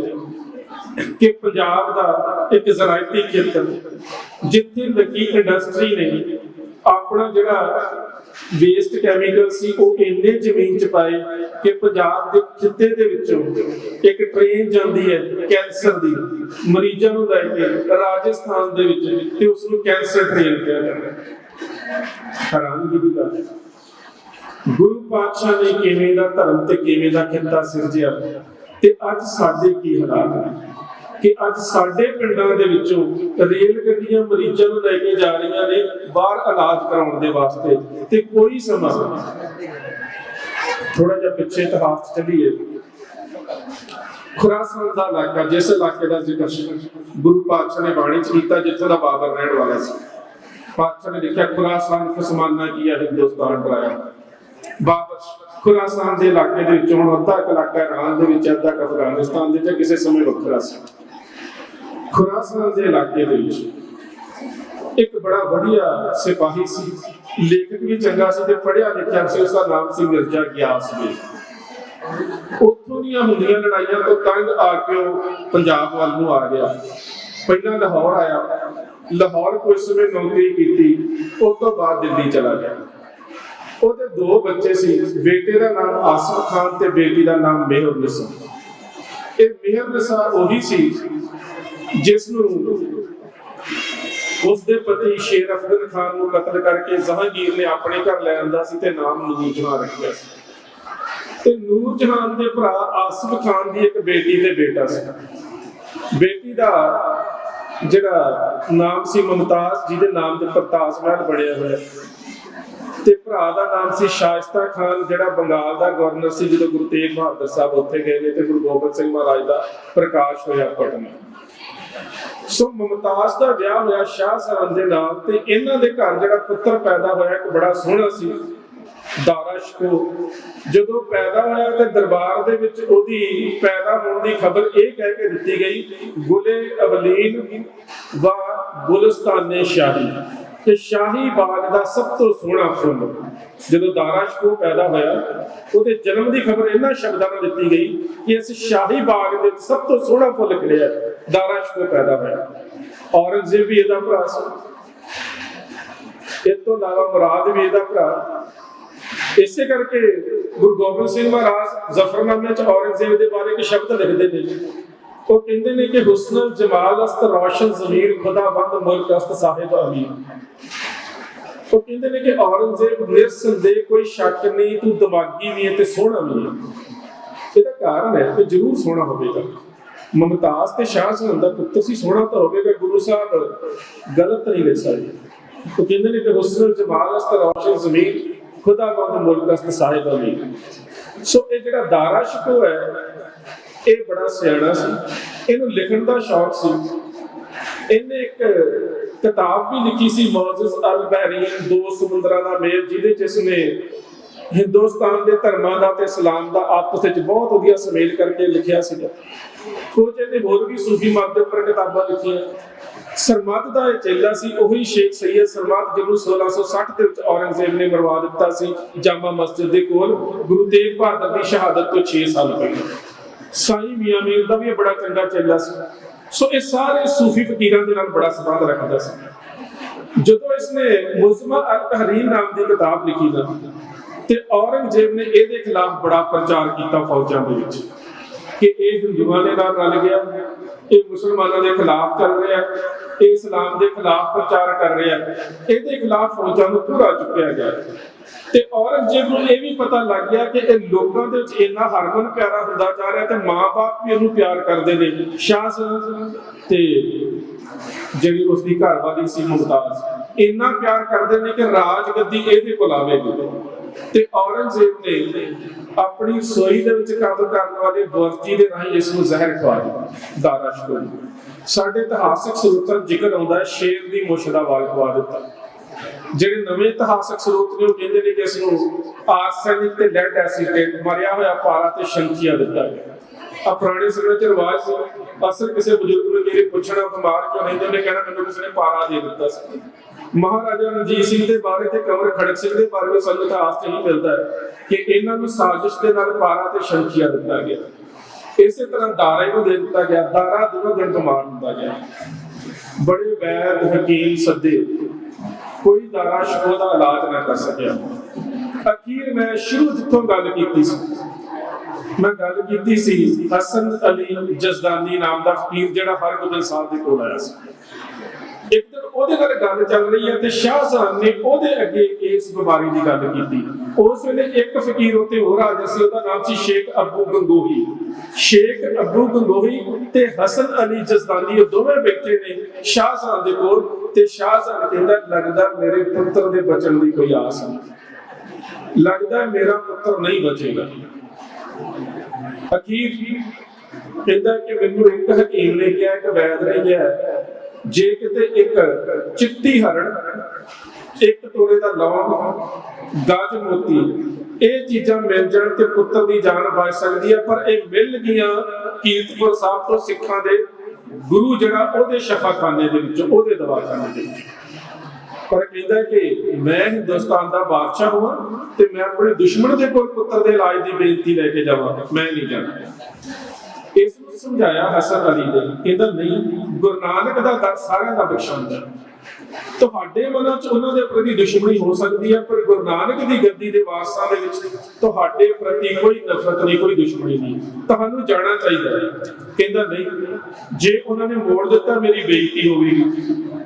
ਕਿ ਪੰਜਾਬ ਦਾ ਇੱਕ ਜ਼ਰਾਇਤੀ ਖੇਤਰ ਜਿੱਥੇ ਲੱਗੀ ਇੰਡਸਟਰੀ ਨੇ ਆਪਣਾ ਜਿਹੜਾ ਵੇਸਟ ਕੈਮੀਕਲ ਸੀ, ਉਹ ਇੰਨੇ ਜ਼ਮੀਨ ਚ ਪਾਏ ਕਿ ਪੰਜਾਬ ਦੇ ਖਿੱਤੇ ਦੇ ਵਿੱਚੋਂ ਇੱਕ ਟ੍ਰੇਨ ਜਾਂਦੀ ਹੈ ਕੈਂਸਰ ਦੀ। ਮਰੀਜ਼ਾਂ ਨੂੰ ਲੈ ਕੇ ਰਾਜਸਥਾਨ ਦੇ ਵਿੱਚ ਤੇ ਉਸ ਨੂੰ ਕੈਂਸਰ ਟ੍ਰੇਨ ਕਿਹਾ ਜਾਂਦਾ ਹੈਰਾਨਗੀ ਦੀ ਗੱਲ ਹੈ। ਗੁਰੂ ਪਾਤਸ਼ਾਹ ਨੇ ਕਿਵੇਂ ਦਾ ਧਰਮ ਤੇ ਕਿਵੇਂ ਦਾ ਖਿੱਤਾ ਸਿਰਜਿਆ ਤੇ ਅੱਜ ਸਾਡੇ ਕੀ ਹਾਲਾਤ ਨੇ? ਕਿ ਅੱਜ ਸਾਡੇ ਪਿੰਡਾਂ ਦੇ ਵਿੱਚੋਂ ਰੇਲ ਗੱਡੀਆਂ ਮਰੀਜ਼ਾਂ ਨੂੰ ਲੈ ਕੇ ਜਾ ਰਹੀਆਂ ਨੇ ਬਾਹਰ ਇਲਾਜ ਕਰਾਉਣ ਦੇ ਵਾਸਤੇ ਤੇ ਕੋਈ ਸਮਾਂ ਥੋੜਾ ਜਿਹਾ ਪਿੱਛੇ ਇਤਿਹਾਸ ਚੱਲੀਏ। ਖੁਰਾਸਾਨ ਦਾ ਇਲਾਕਾ, ਜਿਸ ਇਲਾਕੇ ਦਾ ਜ਼ਿਕਰ ਗੁਰੂ ਪਾਤਸ਼ਾਹ ਨੇ ਬਾਣੀ ਚ ਕੀਤਾ ਜਿੱਥੋਂ ਦਾ ਬਾਬਰ ਰਹਿਣ ਵਾਲਾ ਸੀ। ਪਾਤਸ਼ਾਹ ਨੇ ਲਿਖਿਆ, ਖੁਰਾਸਾਨ ਫਸਮਾਨਾ ਕੀਆ ਹਿੰਦੁਸਤਾਨ ਡਰਾਇਆ ਬਾਬਰ, ਖੁਰਾਸਾਨ ਦੇ ਇਲਾਕੇ ਦੇ ਵਿੱਚੋਂ ਹੁਣ ਅੱਧਾ ਇਲਾਕਾ ਇਰਾਨ ਦੇ ਵਿੱਚ, ਅੱਧਾ ਅਫਗਾਨਿਸਤਾਨ ਦੇ ਜਾਂ ਕਿਸੇ ਸਮੇਂ ਵੱਖਰਾ ਸੀ। ਖੁਰਾਸਾਨ ਦੇ ਇਲਾਕੇ ਦੇ ਵਿੱਚ ਇੱਕ ਬੜਾ ਵਧੀਆ ਸਿਪਾਹੀ ਸੀ, ਲੇਖਕ ਵੀ ਚੰਗਾ ਸੀ ਤੇ ਪੜ੍ਹਿਆ ਲਿਖਿਆ ਸੀ ਉਸ ਦਾ ਨਾਮ ਸੀ ਮਿਰਜ਼ਾ ਗਿਆਸ ਬੇਗ। ਉੱਥੋਂ ਦੀਆਂ ਹੁੰਦੀਆਂ ਲੜਾਈਆਂ ਤੋਂ ਤੰਗ ਆ ਕੇ ਉਹ ਪੰਜਾਬ ਵੱਲ ਨੂੰ ਆ ਗਿਆ। ਪਹਿਲਾਂ ਲਾਹੌਰ ਆਇਆ, ਲਾਹੌਰ ਪੁਲਿਸ ਵਿੱਚ ਨੌਕਰੀ ਕੀਤੀ, ਉਸ ਤੋਂ ਬਾਅਦ ਦਿੱਲੀ ਚਲਾ ਗਿਆ। ਉਹਦੇ ਦੋ ਬੱਚੇ ਸੀ, ਬੇਟੇ ਦਾ ਨਾਮ ਆਸਫ ਖਾਨ ਤੇ ਬੇਟੀ ਦਾ ਨਾਮ ਮਿਹਰ ਨਿਸਾ ਇਹ ਮਿਹਰ ਨਿਸਾ ਉਹੀ ਸੀ ਜਿਸ ਨੂੰ ਉਸ ਦੇ ਪਤੀ ਸ਼ੇਰ ਅਫਗਨ ਖਾਨ ਨੂੰ ਕਤਲ ਕਰਕੇ ਜਹਾਂਗੀਰ ਨੇ ਆਪਣੇ ਘਰ ਲੈ ਆਂਦਾ ਸੀ ਤੇ ਨਾਮ ਨੂਰ ਜਹਾਂ ਰੱਖਿਆ ਸੀ। ਤੇ ਨੂਰ ਜਹਾਨ ਦੇ ਭਰਾ ਆਸਫ ਖਾਨ ਦੀ ਇੱਕ ਬੇਟੀ ਤੇ ਬੇਟਾ ਸੀ। ਬੇਟੀ ਦਾ ਜਿਹੜਾ ਨਾਮ ਸੀ ਮੁਮਤਾਜ਼, ਜਿਹਦੇ ਨਾਮ ਦੇ ਪ੍ਰਤਾਸ ਮਹਿਲ ਬਣਿਆ ਹੋਇਆ। ਤੇ ਭਰਾ ਦਾ ਨਾਮ ਸੀ ਸ਼ਾਇਸਤਾ ਖਾਨ, ਜਿਹੜਾ ਬੰਗਾਲ ਦਾ ਗਵਰਨਰ ਸੀ, ਜਦੋਂ ਗੁਰੂ ਤੇਗ ਬਹਾਦਰ ਸਾਹਿਬ ਉੱਥੇ ਗਏ ਨੇ ਤੇ ਗੁਰੂ ਗੋਬਿੰਦ ਸਿੰਘ ਮਹਾਰਾਜ ਦਾ ਪ੍ਰਕਾਸ਼ ਹੋਇਆ ਪਟਨਾ। ਸੋ ਮੁਮਤਾਜ਼ ਦਾ ਵਿਆਹ ਹੋਇਆ ਸ਼ਾਹ ਸਰਾਂ ਦੇ ਨਾਲ ਤੇ ਇਹਨਾਂ ਦੇ ਘਰ ਜਿਹੜਾ ਪੁੱਤਰ ਪੈਦਾ ਹੋਇਆ, ਇੱਕ ਬੜਾ ਸੋਹਣਾ ਸੀ, ਦਾਰਾ ਸ਼ਕੋ ਜਦੋਂ ਪੈਦਾ ਹੋਇਆ ਤੇ ਦਰਬਾਰ ਦੇ ਵਿੱਚ ਉਹਦੀ ਪੈਦਾ ਹੋਣ ਦੀ ਖਬਰ ਇਹ ਕਹਿ ਕੇ ਦਿੱਤੀ ਗਈ, ਗੁਲੇ ਅਵਲੀਨ ਵਾ ਗੁਲਸਤਾਨੇ ਸ਼ਾਹੀ। ਕਿ ਸ਼ਾਹੀ ਬਾਗ ਦਾ ਸਭ ਤੋਂ ਸੋਹਣਾ ਫੁੱਲ। ਜਦੋਂ ਦਾਰਾ ਸ਼ਕੋ ਪੈਦਾ ਹੋਇਆ, ਉਹਦੇ ਜਨਮ ਦੀ ਖਬਰ ਇਹਨਾਂ ਸ਼ਬਦਾਂ ਨਾਲ ਦਿੱਤੀ ਗਈ ਕਿ ਇਸ ਸ਼ਾਹੀ ਬਾਗ ਦੇ ਸਭ ਤੋਂ ਸੋਹਣਾ ਫੁੱਲ ਖਿੜਿਆ ਦਾਰਾ ਸ਼ਕੋ ਪੈਦਾ ਹੋਇਆ। ਔਰੰਗਜ਼ੇਬ ਵੀ ਇਹਦਾ ਭਰਾ ਸੀ। ਇਹ ਤੋਂ ਇਲਾਵਾ ਮੁਰਾਦ ਵੀ ਇਹਦਾ ਭਰਾ। ਇਸੇ ਕਰਕੇ ਗੁਰੂ ਗੋਬਿੰਦ ਸਿੰਘ ਮਹਾਰਾਜ ਜ਼ਫਰਨਾਮੇ ਚ ਔਰੰਗਜ਼ੇਬ ਦੇ ਬਾਰੇ ਇੱਕ ਸ਼ਬਦ ਲਿਖਦੇ ਨੇ। ਉਹ ਕਹਿੰਦੇ ਨੇ ਕਿ ਹੁਸਨ ਜਮਾਲ ਅਸਤ ਰੌਸ਼ਨ ਜ਼ਮੀਰ ਖੁਦਾਬੰਦ ਮੁਲਕ ਅਸਤ ਸਾਹਿਬ ਅਮੀਰ ਉਹ ਕਹਿੰਦੇ ਨੇ ਕਿ ਔਰੰਗਜ਼ੇਬ ਨਿਰਸੰਦੇਹ ਕੋਈ ਸ਼ੱਕ ਨਹੀਂ, ਤੂੰ ਦਿਮਾਗੀ ਵੀ ਹੈ ਤੇ ਸੋਹਣਾ ਵੀ ਹੈ। ਇਹਦਾ ਕਾਰਨ ਹੈ ਕਿ ਜ਼ਰੂਰ ਸੋਹਣਾ ਹੋਵੇਗਾ। ਮਮਤਾਜ਼ ਤੇ ਸ਼ਾਹ ਸੁਹੰ ਦਾ ਪੁੱਤਰ ਸੀ ਸੋਹਣਾ ਤਾਂ ਹੋਵੇਗਾ, ਗੁਰੂ ਸਾਹਿਬ, ਗਲਤ ਨਹੀਂ ਲਿਖ ਸਕਦੇ। ਉਹ ਕਹਿੰਦੇ ਨੇ ਕਿ ਹੁਸਨ ਜਮਾਲ ਅਸਤ ਰੌਸ਼ਨ ਜ਼ਮੀਰ ਖੁਦਾਬੰਦ ਮੁਲਕ ਅਸਤ ਸਾਹਿਬ ਅਮੀਰ ਸੋ ਇਹ ਜਿਹੜਾ ਦਾਰਾ ਸ਼ਿਕੋ ਹੈ ਇਹ ਬੜਾ ਸਿਆਣਾ ਸੀ। ਇਹਨੂੰ ਲਿਖਣ ਦਾ ਸ਼ੌਕ ਸੀ। ਇਹਨੇ ਇੱਕ ਕਿਤਾਬ ਵੀ ਲਿਖੀ ਸੀ ਮੌਜਜ਼ ਅਲ ਬਹਿਰੀਨ ਦੋ ਸਮੁੰਦਰਾਂ ਦਾ ਮੇਲ, ਜਿਹਦੇ ਚ ਇਸਨੇ ਹਿੰਦੁਸਤਾਨ ਦੇ ਧਰਮਾਂ ਦਾ ਤੇ ਇਸਲਾਮ ਦਾ ਆਪਸ ਵਿੱਚ ਬਹੁਤ ਵਧੀਆ ਸੁਮੇਲ ਕਰਕੇ ਲਿਖਿਆ ਸੀਗਾ। ਕੁਝ ਇਹਨੇ ਹੋਰ ਵੀ ਸੂਫੀ ਮਤ ਦੇ ਉੱਪਰ ਕਿਤਾਬਾਂ ਲਿਖੀਆਂ। ਸਰਮਦ ਦਾ ਇਹ ਚੇਲਾ ਸੀ, ਉਹੀ ਸ਼ੇਖ ਸੈਯਦ ਸਰਮਦ, ਜਿਹਨੂੰ 1660 ਦੇ ਵਿੱਚ ਔਰੰਗਜ਼ੇਬ ਨੇ ਮਰਵਾ ਦਿੱਤਾ ਸੀ, ਜਾਮਾ ਮਸਜਿਦ ਦੇ ਕੋਲ, ਗੁਰੂ ਤੇਗ ਬਹਾਦਰ ਦੀ ਸ਼ਹਾਦਤ ਤੋਂ 6 ਸਾਲ ਪਹਿਲਾਂ। ਸਾਈਂ ਮੀਆਂ ਮੀਰ ਦਾ ਵੀ ਬੜਾ ਚੰਗਾ ਚੇਲਾ ਸੀ। ਸੋ ਇਹ ਸਾਰੇ ਸੂਫੀ ਫਕੀਰਾਂ ਦੇ ਨਾਲ ਬੜਾ ਸੰਬੰਧ ਰੱਖਦਾ ਸੀ। ਜਦੋਂ ਇਸਨੇ ਮੁਜ਼ਮਾ ਅਲ ਤਹਰੀਰ ਨਾਮ ਦੀ ਕਿਤਾਬ ਲਿਖੀ ਨਾ, ਤੇ ਔਰੰਗਜ਼ੇਬ ਨੇ ਇਹਦੇ ਖਿਲਾਫ ਬੜਾ ਪ੍ਰਚਾਰ ਕੀਤਾ ਫੌਜਾਂ ਦੇ ਵਿੱਚ ਕਿ ਇਹ ਹਿੰਦੂਆਂ ਦੇ ਨਾਲ ਰਲ ਗਿਆ, ਇਹ ਮੁਸਲਮਾਨਾਂ ਦੇ ਖਿਲਾਫ ਚੱਲ ਰਿਹਾ, ਇਹ ਇਸਲਾਮ ਦੇ ਖਿਲਾਫ ਪ੍ਰਚਾਰ ਕਰ ਰਿਹਾ, ਇਹਦੇ ਖਿਲਾਫ ਫੌਜਾਂ ਨੂੰ ਪੂਰਾ ਚੁੱਕਿਆ ਗਿਆ। ਤੇ ਔਰੰਗਜ਼ੇਬ ਨੂੰ ਇਹ ਵੀ ਪਤਾ ਲੱਗ ਗਿਆ ਕਿ ਇਹ ਲੋਕਾਂ ਦੇ ਵਿੱਚ ਇੰਨਾ ਹਰਮਨ ਪਿਆਰਾ ਹੁੰਦਾ ਜਾ ਰਿਹਾ ਤੇ ਮਾਪੇ ਵੀ ਇਹਨੂੰ ਪਿਆਰ ਕਰਦੇ ਨੇ। ਸ਼ਾਹ ਤੇ ਜਿਹੜੀ ਉਸ ਦੀ ਘਰ ਸੀ ਮੁਮਤਾਜ਼, ਇੰਨਾ ਪਿਆਰ ਕਰਦੇ ਨੇ ਕਿ ਰਾਜ ਗੱਦੀ ਇਹਦੇ ਕੋਲ ਆਵੇਗੀ ਤੇ ਔਰੰਗਜ਼ੇਬ ਨੇ ਆਪਣੀ ਸੋਈ ਦੇ ਵਿੱਚ ਕਤਲ ਕਰਨ ਵਾਲੇ ਬੁਰਜੀ ਦੇ ਰਾਹੀਂ ਇਸ ਨੂੰ ਜ਼ਹਿਰ ਖਵਾ ਦਿੱਤਾ। ਦਾਰਾ ਸ਼ਕੋ ਸਾਡੇ ਇਤਿਹਾਸਕ ਸਰੋਤਾਂ ਜ਼ਿਕਰ ਆਉਂਦਾ ਸ਼ੇਰ ਦੀ ਮੁੱਛ ਦਾ ਵਾਲ ਖਵਾ ਦਿੱਤਾ। ਜਿਹੜੇ ਨਵੇਂ ਇਤਿਹਾਸਕ ਸਰੋਤ ਨੇ ਉਹ ਕਹਿੰਦੇ ਨੇ ਕਿ ਇਸ ਨੂੰ ਆਰਸੈਨਿਕ ਤੇ ਲੈਡ ਐਸੀਟੇਟ ਮਰਿਆ ਹੋਇਆ ਪਾਰਾ ਤੇ ਸ਼ੰਕੀਆ ਦਿੱਤਾ ਗਿਆ। ਆ ਪੁਰਾਣੇ ਸਮੇਂ ਚ ਰਿਵਾਜ ਸੀ ਕਿਸੇ ਬਜ਼ੁਰਗ ਨੂੰ ਜਿਹੜੇ ਪੁੱਛਣਾ ਬਿਮਾਰ ਕਿਉਂ ਨਹੀਂ ਉਹਨੇ ਕਹਿਣਾ ਮੈਨੂੰ ਕਿਸੇ ਨੇ ਪਾਰਾ ਦੇ ਦਿੱਤਾ ਸੀ। ਮਹਾਰਾਜਾ ਰਣਜੀਤ ਸਿੰਘ ਦੇ ਬਾਰੇ ਤੇ ਕੰਵਰ ਖੜਕ ਸਿੰਘ ਦੇ ਬਾਰੇ ਵਿੱਚ ਸਾਨੂੰ ਇਤਿਹਾਸ ਚ ਹੀ ਮਿਲਦਾ ਹੈ ਕਿ ਇਹਨਾਂ ਨੂੰ ਸਾਜ਼ਿਸ਼ ਦੇ ਨਾਲ ਪਾਰਾ ਤੇ ਸ਼ੰਕੀਆ ਦਿੱਤਾ ਗਿਆ। ਇਸੇ ਤਰ੍ਹਾਂ ਦਾਰੇ ਨੂੰ ਦੇ ਦਿੱਤਾ ਗਿਆ, ਦਾਰਾ ਦਿਨੋਂ ਦਿਨ ਕਮਾਨ ਹੁੰਦਾ ਗਿਆ। ਬੜੇ ਵੈਦ, ਹਕੀਮ, ਸੱਦੇ ਕੋਈ ਦਾਰਾ ਸ਼ਕੋ ਦਾ ਇਲਾਜ ਨਾ ਕਰ ਸਕਿਆ। ਅਖੀਰ ਮੈਂ ਸ਼ੁਰੂ ਜਿੱਥੋਂ ਗੱਲ ਕੀਤੀ ਸੀ। ਮੈਂ ਗੱਲ ਕੀਤੀ ਸੀ ਹਸਨ ਅਲੀ ਜਜ਼ਦਾਨੀ ਨਾਮ ਦਾ ਫਕੀਰ ਜਿਹੜਾ ਹਰ ਹਰਗੋਬਿੰਦ ਸਾਹਿਬ ਦੇ ਕੋਲ ਆਇਆ ਸੀ। ਇੱਕ ਦਿਨ ਉਹਦੇ ਨਾਲ ਗੱਲ ਚੱਲ ਰਹੀ ਹੈ ਤੇ ਸ਼ਾਹਜਾਨ ਨੇ ਉਹਦੇ ਅੱਗੇ ਇਸ ਬਿਮਾਰੀ ਦੀ ਗੱਲ ਕੀਤੀ। ਉਸ ਵੇਲੇ ਇੱਕ ਫਕੀਰ ਉੱਤੇ ਹੋਰ ਹਾਜ਼ਰ ਸੀ, ਉਹਦਾ ਨਾਮ ਸੀ ਸ਼ੇਖ ਅਬੂ ਗੰਗੋਹੀ। ਸ਼ੇਖ ਅਬੂ ਗੰਗੋਹੀ ਤੇ ਹਸਨ ਅਲੀ ਜਜ਼ਦਾਨੀ ਇਹ ਦੋਵੇਂ ਬੈਠੇ ਨੇ ਸ਼ਾਹਜਹਾਨ ਦੇ ਕੋਲ ਤੇ ਸ਼ਾਹਜਹਾਨ ਕਹਿੰਦਾ, ਲੱਗਦਾ ਮੇਰੇ ਪੁੱਤਰ ਦੇ ਬਚਣ ਦੀ ਕੋਈ ਆਸ ਨਹੀਂ। ਲੱਗਦਾ ਮੇਰਾ ਪੁੱਤਰ ਨਹੀਂ ਬਚੇਗਾ। ਅਖੀਰ ਕਹਿੰਦਾ ਕਿ ਮੈਨੂੰ ਇੱਕ ਹਕੀਮ ਨੇ ਕਿਹਾ, ਇੱਕ ਵੈਦ ਨੇ ਹੈ ਜੇ ਕਿਤੇ ਇੱਕ ਚਿੱਟੀ ਹਰਣ, ਇੱਕ ਤੋੜੇ ਦਾ ਲੌਂਗ ਗਾਜ ਮੋਤੀ, ਇਹ ਚੀਜ਼ਾਂ ਮਿਲ ਜਾਣ ਤੇ ਪੁੱਤਰ ਦੀ ਜਾਨ ਬਚ ਸਕਦੀ ਹੈ, ਪਰ ਇਹ ਮਿਲ ਗਈਆਂ ਕੀਰਤਪੁਰ ਸਾਹਿਬ ਤੋਂ ਸਿੱਖਾਂ ਦੇ ਗੁਰੂ ਜਿਹੜਾ ਉਹਦੇ ਸ਼ਫਾਖਾਨੇ ਦੇ ਵਿੱਚ, ਉਹਦੇ ਦਵਾਖਾਨੇ ਦੇ ਵਿੱਚ। ਪਰ ਕਹਿੰਦਾ ਕਿ ਮੈਂ ਹਿੰਦੁਸਤਾਨ ਦਾ ਬਾਦਸ਼ਾਹ ਹਾਂ ਤੇ ਮੈਂ ਆਪਣੇ ਦੁਸ਼ਮਣ ਦੇ ਕੋਲ ਪੁੱਤਰ ਦੇ ਇਲਾਜ ਦੀ ਬੇਨਤੀ ਲੈ ਕੇ ਜਾਵਾਂ ਮੈਂ ਨਹੀਂ ਜਾਣਾ। ਸਮਝਾਇਆ ਹਸਨ ਅਲੀ ਨੇ ਕਹਿੰਦਾ ਨਹੀਂ, ਗੁਰੂ ਨਾਨਕ ਦਾ ਦਰ ਸਾਰਿਆਂ ਦਾ ਬਖਸ਼ਾਉਂਦਾ ਤੁਹਾਡੇ ਮਨਾਂ 'ਚ ਉਹਨਾਂ ਦੇ ਪ੍ਰਤੀ ਦੁਸ਼ਮਣੀ ਹੋ ਸਕਦੀ ਹੈ, ਪਰ ਗੁਰੂ ਨਾਨਕ ਦੀ ਗੱਦੀ ਦੇ ਵਾਰਸਾਂ ਦੇ ਵਿੱਚ ਤੁਹਾਡੇ ਪ੍ਰਤੀ ਕੋਈ ਨਫ਼ਰਤ ਨਹੀਂ, ਕੋਈ ਦੁਸ਼ਮਣੀ ਨਹੀਂ। ਤੁਹਾਨੂੰ ਜਾਣਾ ਚਾਹੀਦਾ ਹੈ। ਕਹਿੰਦਾ ਨਹੀਂ, ਜੇ ਉਹਨਾਂ ਨੇ ਮੋੜ ਦਿੱਤਾ, ਮੇਰੀ ਬੇਇੱਜ਼ਤੀ ਹੋਵੇਗੀ।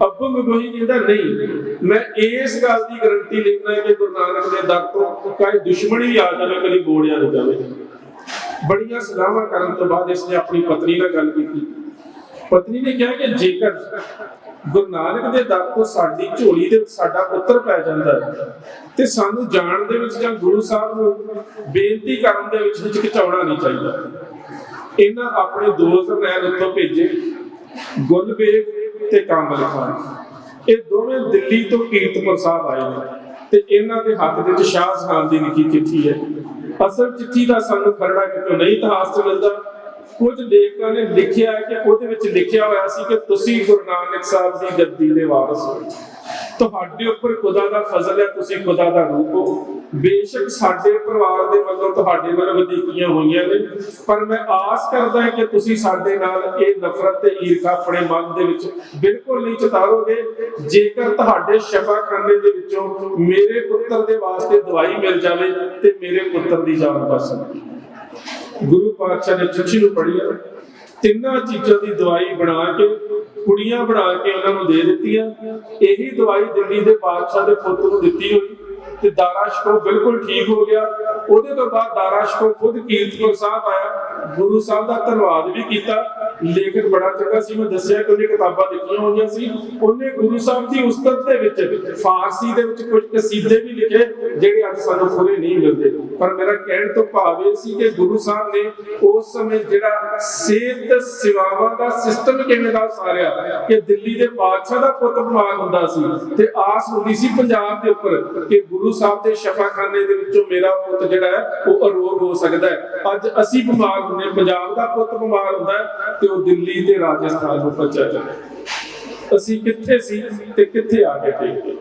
ਅੱਬੂ ਮਗੋਈ ਕਹਿੰਦਾ ਨਹੀਂ, ਮੈਂ ਇਸ ਗੱਲ ਦੀ ਗਾਰੰਟੀ ਲੈਂਦਾ ਕਿ ਗੁਰੂ ਨਾਨਕ ਦੇ ਦਰ ਤੋਂ ਕੋਈ ਦੁਸ਼ਮਣੀ ਵੀ ਆ ਜਾਵੇ, ਕਦੀ ਮੋੜਿਆ ਨਾ ਜਾਵੇ। ਬੜੀਆਂ ਸਲਾਹਾਂ ਕਰਨ ਤੋਂ ਬਾਅਦ ਇਸਨੇ ਆਪਣੀ ਪਤਨੀ ਨਾਲ ਗੱਲ ਕੀਤੀ। ਪਤਨੀ ਨੇ ਕਿਹਾ ਕਿ ਜੇਕਰ ਗੁਰੂ ਨਾਨਕ ਦੇ ਦਰ ਤੋਂ ਸਾਡੀ ਝੋਲੀ ਦੇ ਵਿੱਚ ਸਾਡਾ ਪੁੱਤਰ ਪੈ ਜਾਂਦਾ ਤੇ ਸਾਨੂੰ ਜਾਣ ਦੇ ਵਿੱਚ ਜਾਂ ਗੁਰੂ ਸਾਹਿਬ ਨੂੰ ਬੇਨਤੀ ਕਰਨ ਦੇ ਵਿੱਚ ਹਿਚਕਿਚਾਉਣਾ ਨਹੀਂ ਚਾਹੀਦਾ। ਇਹਨਾਂ ਆਪਣੇ ਦੋਸਤ ਰਹਿਣ ਉੱਤੋਂ ਭੇਜੇ ਗੁਲਬੇਗ ਤੇ ਕਾਮਲ ਖਾਨ। ਇਹ ਦੋਵੇਂ ਦਿੱਲੀ ਤੋਂ ਕੀਰਤਪੁਰ ਸਾਹਿਬ ਆਏ ਨੇ ਤੇ ਇਹਨਾਂ ਦੇ ਹੱਥ ਦੇ ਵਿੱਚ ਸ਼ਾਹ ਜਹਾਨ ਦੀ ਲਿਖੀ ਚਿੱਠੀ ਹੈ। ਅਸਲ ਚਿੱਠੀ ਦਾ ਸਾਨੂੰ ਖਰੜਾ ਕਿਤੋਂ ਨਹੀਂ ਇਤਿਹਾਸ ਚ ਮਿਲਦਾ। ਕੁਝ ਲੇਖਕਾਂ ਨੇ ਲਿਖਿਆ ਕਿ ਉਹਦੇ ਵਿੱਚ ਲਿਖਿਆ ਹੋਇਆ ਸੀ ਕਿ ਤੁਸੀਂ ਗੁਰੂ ਨਾਨਕ ਸਾਹਿਬ ਦੀ ਗੱਦੀ ਦੇ ਵਾਰਸ ਹੋ ਤੁਹਾਡੇ ਉੱਪਰ ਖੁਦਾ ਦਾ ਫਜ਼ਲ ਹੈ, ਤੁਸੀਂ ਖੁਦਾ ਦਾ ਰੂਪ ਹੋ। ਬੇਸ਼ੱਕ ਸਾਡੇ ਪਰਿਵਾਰ ਦੇ ਵੱਲੋਂ ਤੁਹਾਡੇ ਵੱਲ ਵਧੀਕੀਆਂ ਹੋਈਆਂ ਨੇ, ਪਰ ਮੈਂ ਆਸ ਕਰਦਾ ਹਾਂ ਕਿ ਤੁਸੀਂ ਸਾਡੇ ਨਾਲ ਇਹ ਨਫ਼ਰਤ ਤੇ ਈਰਖਾ ਆਪਣੇ ਮਨ ਦੇ ਵਿੱਚ ਬਿਲਕੁਲ ਨਹੀਂ ਚਤਾਰੋਗੇ। ਜੇਕਰ ਤੁਹਾਡੇ ਸ਼ਫਾਖਾਨੇ ਦੇ ਵਿੱਚੋਂ ਮੇਰੇ ਪੁੱਤਰ ਦੇ ਵਾਸਤੇ ਦਵਾਈ ਮਿਲ ਜਾਵੇ, ਤੇ ਮੇਰੇ ਪੁੱਤਰ ਦੀ ਜਾਨ ਬਚ ਸਕਦੀ ਗੁਰੂ ਪਾਤਸ਼ਾਹ ਨੇ ਚਿੱਠੀ ਨੂੰ ਪੜ੍ਹਿਆ ਤਿੰਨਾਂ ਚੀਜ਼ਾਂ ਦੀ ਦਵਾਈ ਬਣਾ ਕੇ ਕੁੜੀਆਂ ਬਣਾ ਕੇ ਉਹਨਾਂ ਨੂੰ ਦੇ ਦਿੱਤੀਆਂ। ਇਹੀ ਦਵਾਈ ਦਿੱਲੀ ਦੇ ਬਾਦਸ਼ਾਹ ਦੇ ਪੁੱਤ ਨੂੰ ਦਿੱਤੀ ਹੋਈ ਤੇ ਦਾਰਾ ਸ਼ਿਕੋ ਬਿਲਕੁਲ ਠੀਕ ਹੋ ਗਿਆ। ਉਹਦੇ ਤੋਂ ਬਾਅਦ ਦਾਰਾ ਸ਼ਿਕੋ ਖੁਦ ਕੀਰਤਪੁਰ ਸਾਹਿਬ ਆਇਆ। ਗੁਰੂ ਸਾਹਿਬ ਦਾ ਧੰਨਵਾਦ ਵੀ ਕੀਤਾ। ਲੇਖਕ ਬੜਾ ਚੰਗਾ ਸੀ, ਮੈਂ ਦੱਸਿਆ ਕਿ ਉਹਨੇ ਕਿਤਾਬਾਂ ਲਿਖੀਆਂ ਹੋਈਆਂ ਸੀ। ਉਹਨੇ ਗੁਰੂ ਸਾਹਿਬ ਦੀ ਉਸਤਤ ਦੇ ਵਿੱਚ ਫਾਰਸੀ ਦੇ ਵਿੱਚ ਕੁਝ ਕਸੀਦੇ ਵੀ ਲਿਖੇ, ਜਿਹੜੇ ਅੱਜ ਸਾਨੂੰ ਪੂਰੇ ਨਹੀਂ ਮਿਲਦੇ। ਪਰ ਮੇਰਾ ਕਹਿਣ ਤੋਂ ਭਾਵ ਇਹ ਸੀ ਕਿ ਗੁਰੂ ਸਾਹਿਬ ਨੇ ਉਸ ਸਮੇਂ ਜਿਹੜਾ ਸਿਹਤ ਸੇਵਾਵਾਂ ਦਾ ਸਿਸਟਮ ਕਿਵੇਂ ਦਾ ਸਾਰਿਆ ਕਿ ਦਿੱਲੀ ਦੇ ਬਾਦਸ਼ਾਹ ਦਾ ਪੁੱਤ ਬਿਮਾਰ ਹੁੰਦਾ ਸੀ, ਤੇ ਆਸ ਹੁੰਦੀ ਸੀ ਪੰਜਾਬ ਦੇ ਉੱਪਰ ਕਿ ਗੁਰੂ ਸਾਹਿਬ ਦੇ ਸ਼ਫਾਖਾਨੇ ਦੇ ਵਿੱਚੋਂ ਮੇਰਾ ਪੁੱਤ ਜਿਹੜਾ ਹੈ, ਉਹ ਅਰੋਗ ਹੋ ਸਕਦਾ ਹੈ। ਅੱਜ ਅਸੀਂ ਬਿਮਾਰ ਹੁੰਦੇ ਪੰਜਾਬ ਦਾ ਪੁੱਤ ਬਿਮਾਰ ਹੁੰਦਾ ਹੈ ਤੇ ਉਹ ਦਿੱਲੀ ਤੇ ਰਾਜਸਥਾਨ ਨੂੰ ਭੱਜਿਆ ਜਾਂਦਾ ਅਸੀਂ ਕਿੱਥੇ ਸੀ ਤੇ ਕਿੱਥੇ ਆ ਕੇ ਟਿਕ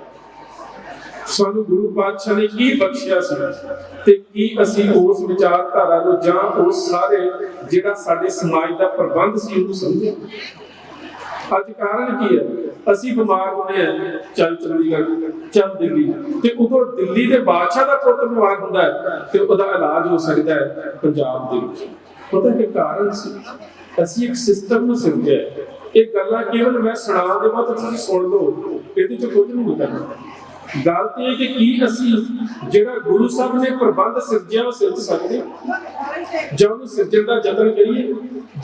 ਸਾਨੂੰ ਗੁਰੂ ਪਾਤਸ਼ਾਹ ਨੇ ਕੀ ਬਖਸ਼ਿਆ ਸੀ ਤੇ ਕੀ ਅਸੀਂ ਉਸ ਵਿਚਾਰਧਾਰਾ ਨੂੰ ਜਾਂ ਉਸ ਸਾਰੇ ਜਿਹੜਾ ਸਾਡੇ ਸਮਾਜ ਦਾ ਪ੍ਰਬੰਧ ਸੀ ਉਹਨੂੰ ਸਮਝਿਆ? ਅੱਜ ਕਾਰਨ ਕੀ ਹੈ? ਅਸੀਂ ਬਿਮਾਰ ਹੁੰਦੇ ਹਾਂ। ਚੱਲ ਚੰਡੀਗੜ੍ਹ, ਚੱਲ ਦਿੱਲੀ। ਤੇ ਉਦੋਂ ਦਿੱਲੀ ਦੇ ਬਾਦਸ਼ਾਹ ਦਾ ਪੁੱਤ ਬਿਮਾਰ ਹੁੰਦਾ ਹੈ ਤੇ ਉਹਦਾ ਇਲਾਜ ਹੋ ਸਕਦਾ ਹੈ ਪੰਜਾਬ ਦੇ ਵਿੱਚ। ਪਤਾ ਕਿ ਕਾਰਨ ਸੀ? ਅਸੀਂ ਇੱਕ ਸਿਸਟਮ ਨੂੰ ਸਿਰਜਿਆ ਇਹ ਗੱਲਾਂ ਕੇਵਲ ਮੈਂ ਸੁਣਾ ਦੇਵਾਂ ਤਾਂ ਤੁਸੀਂ ਸੁਣ ਲਓ। ਇਹਦੇ ਚ ਕੁਝ ਨਹੀਂ ਕਰਨਾ ਗੱਲ ਤੇ ਇਹ ਕਿ ਕੀ ਅਸੀਂ ਜਿਹੜਾ ਗੁਰੂ ਸਾਹਿਬ ਨੇ ਪ੍ਰਬੰਧ ਸਿਰਜਿਆ, ਉਹ ਸਿਰਜ ਸਕਦੇ ਜਾਂ ਉਹਨੂੰ ਸਿਰਜਣ ਦਾ ਯਤਨ ਕਰੀਏ?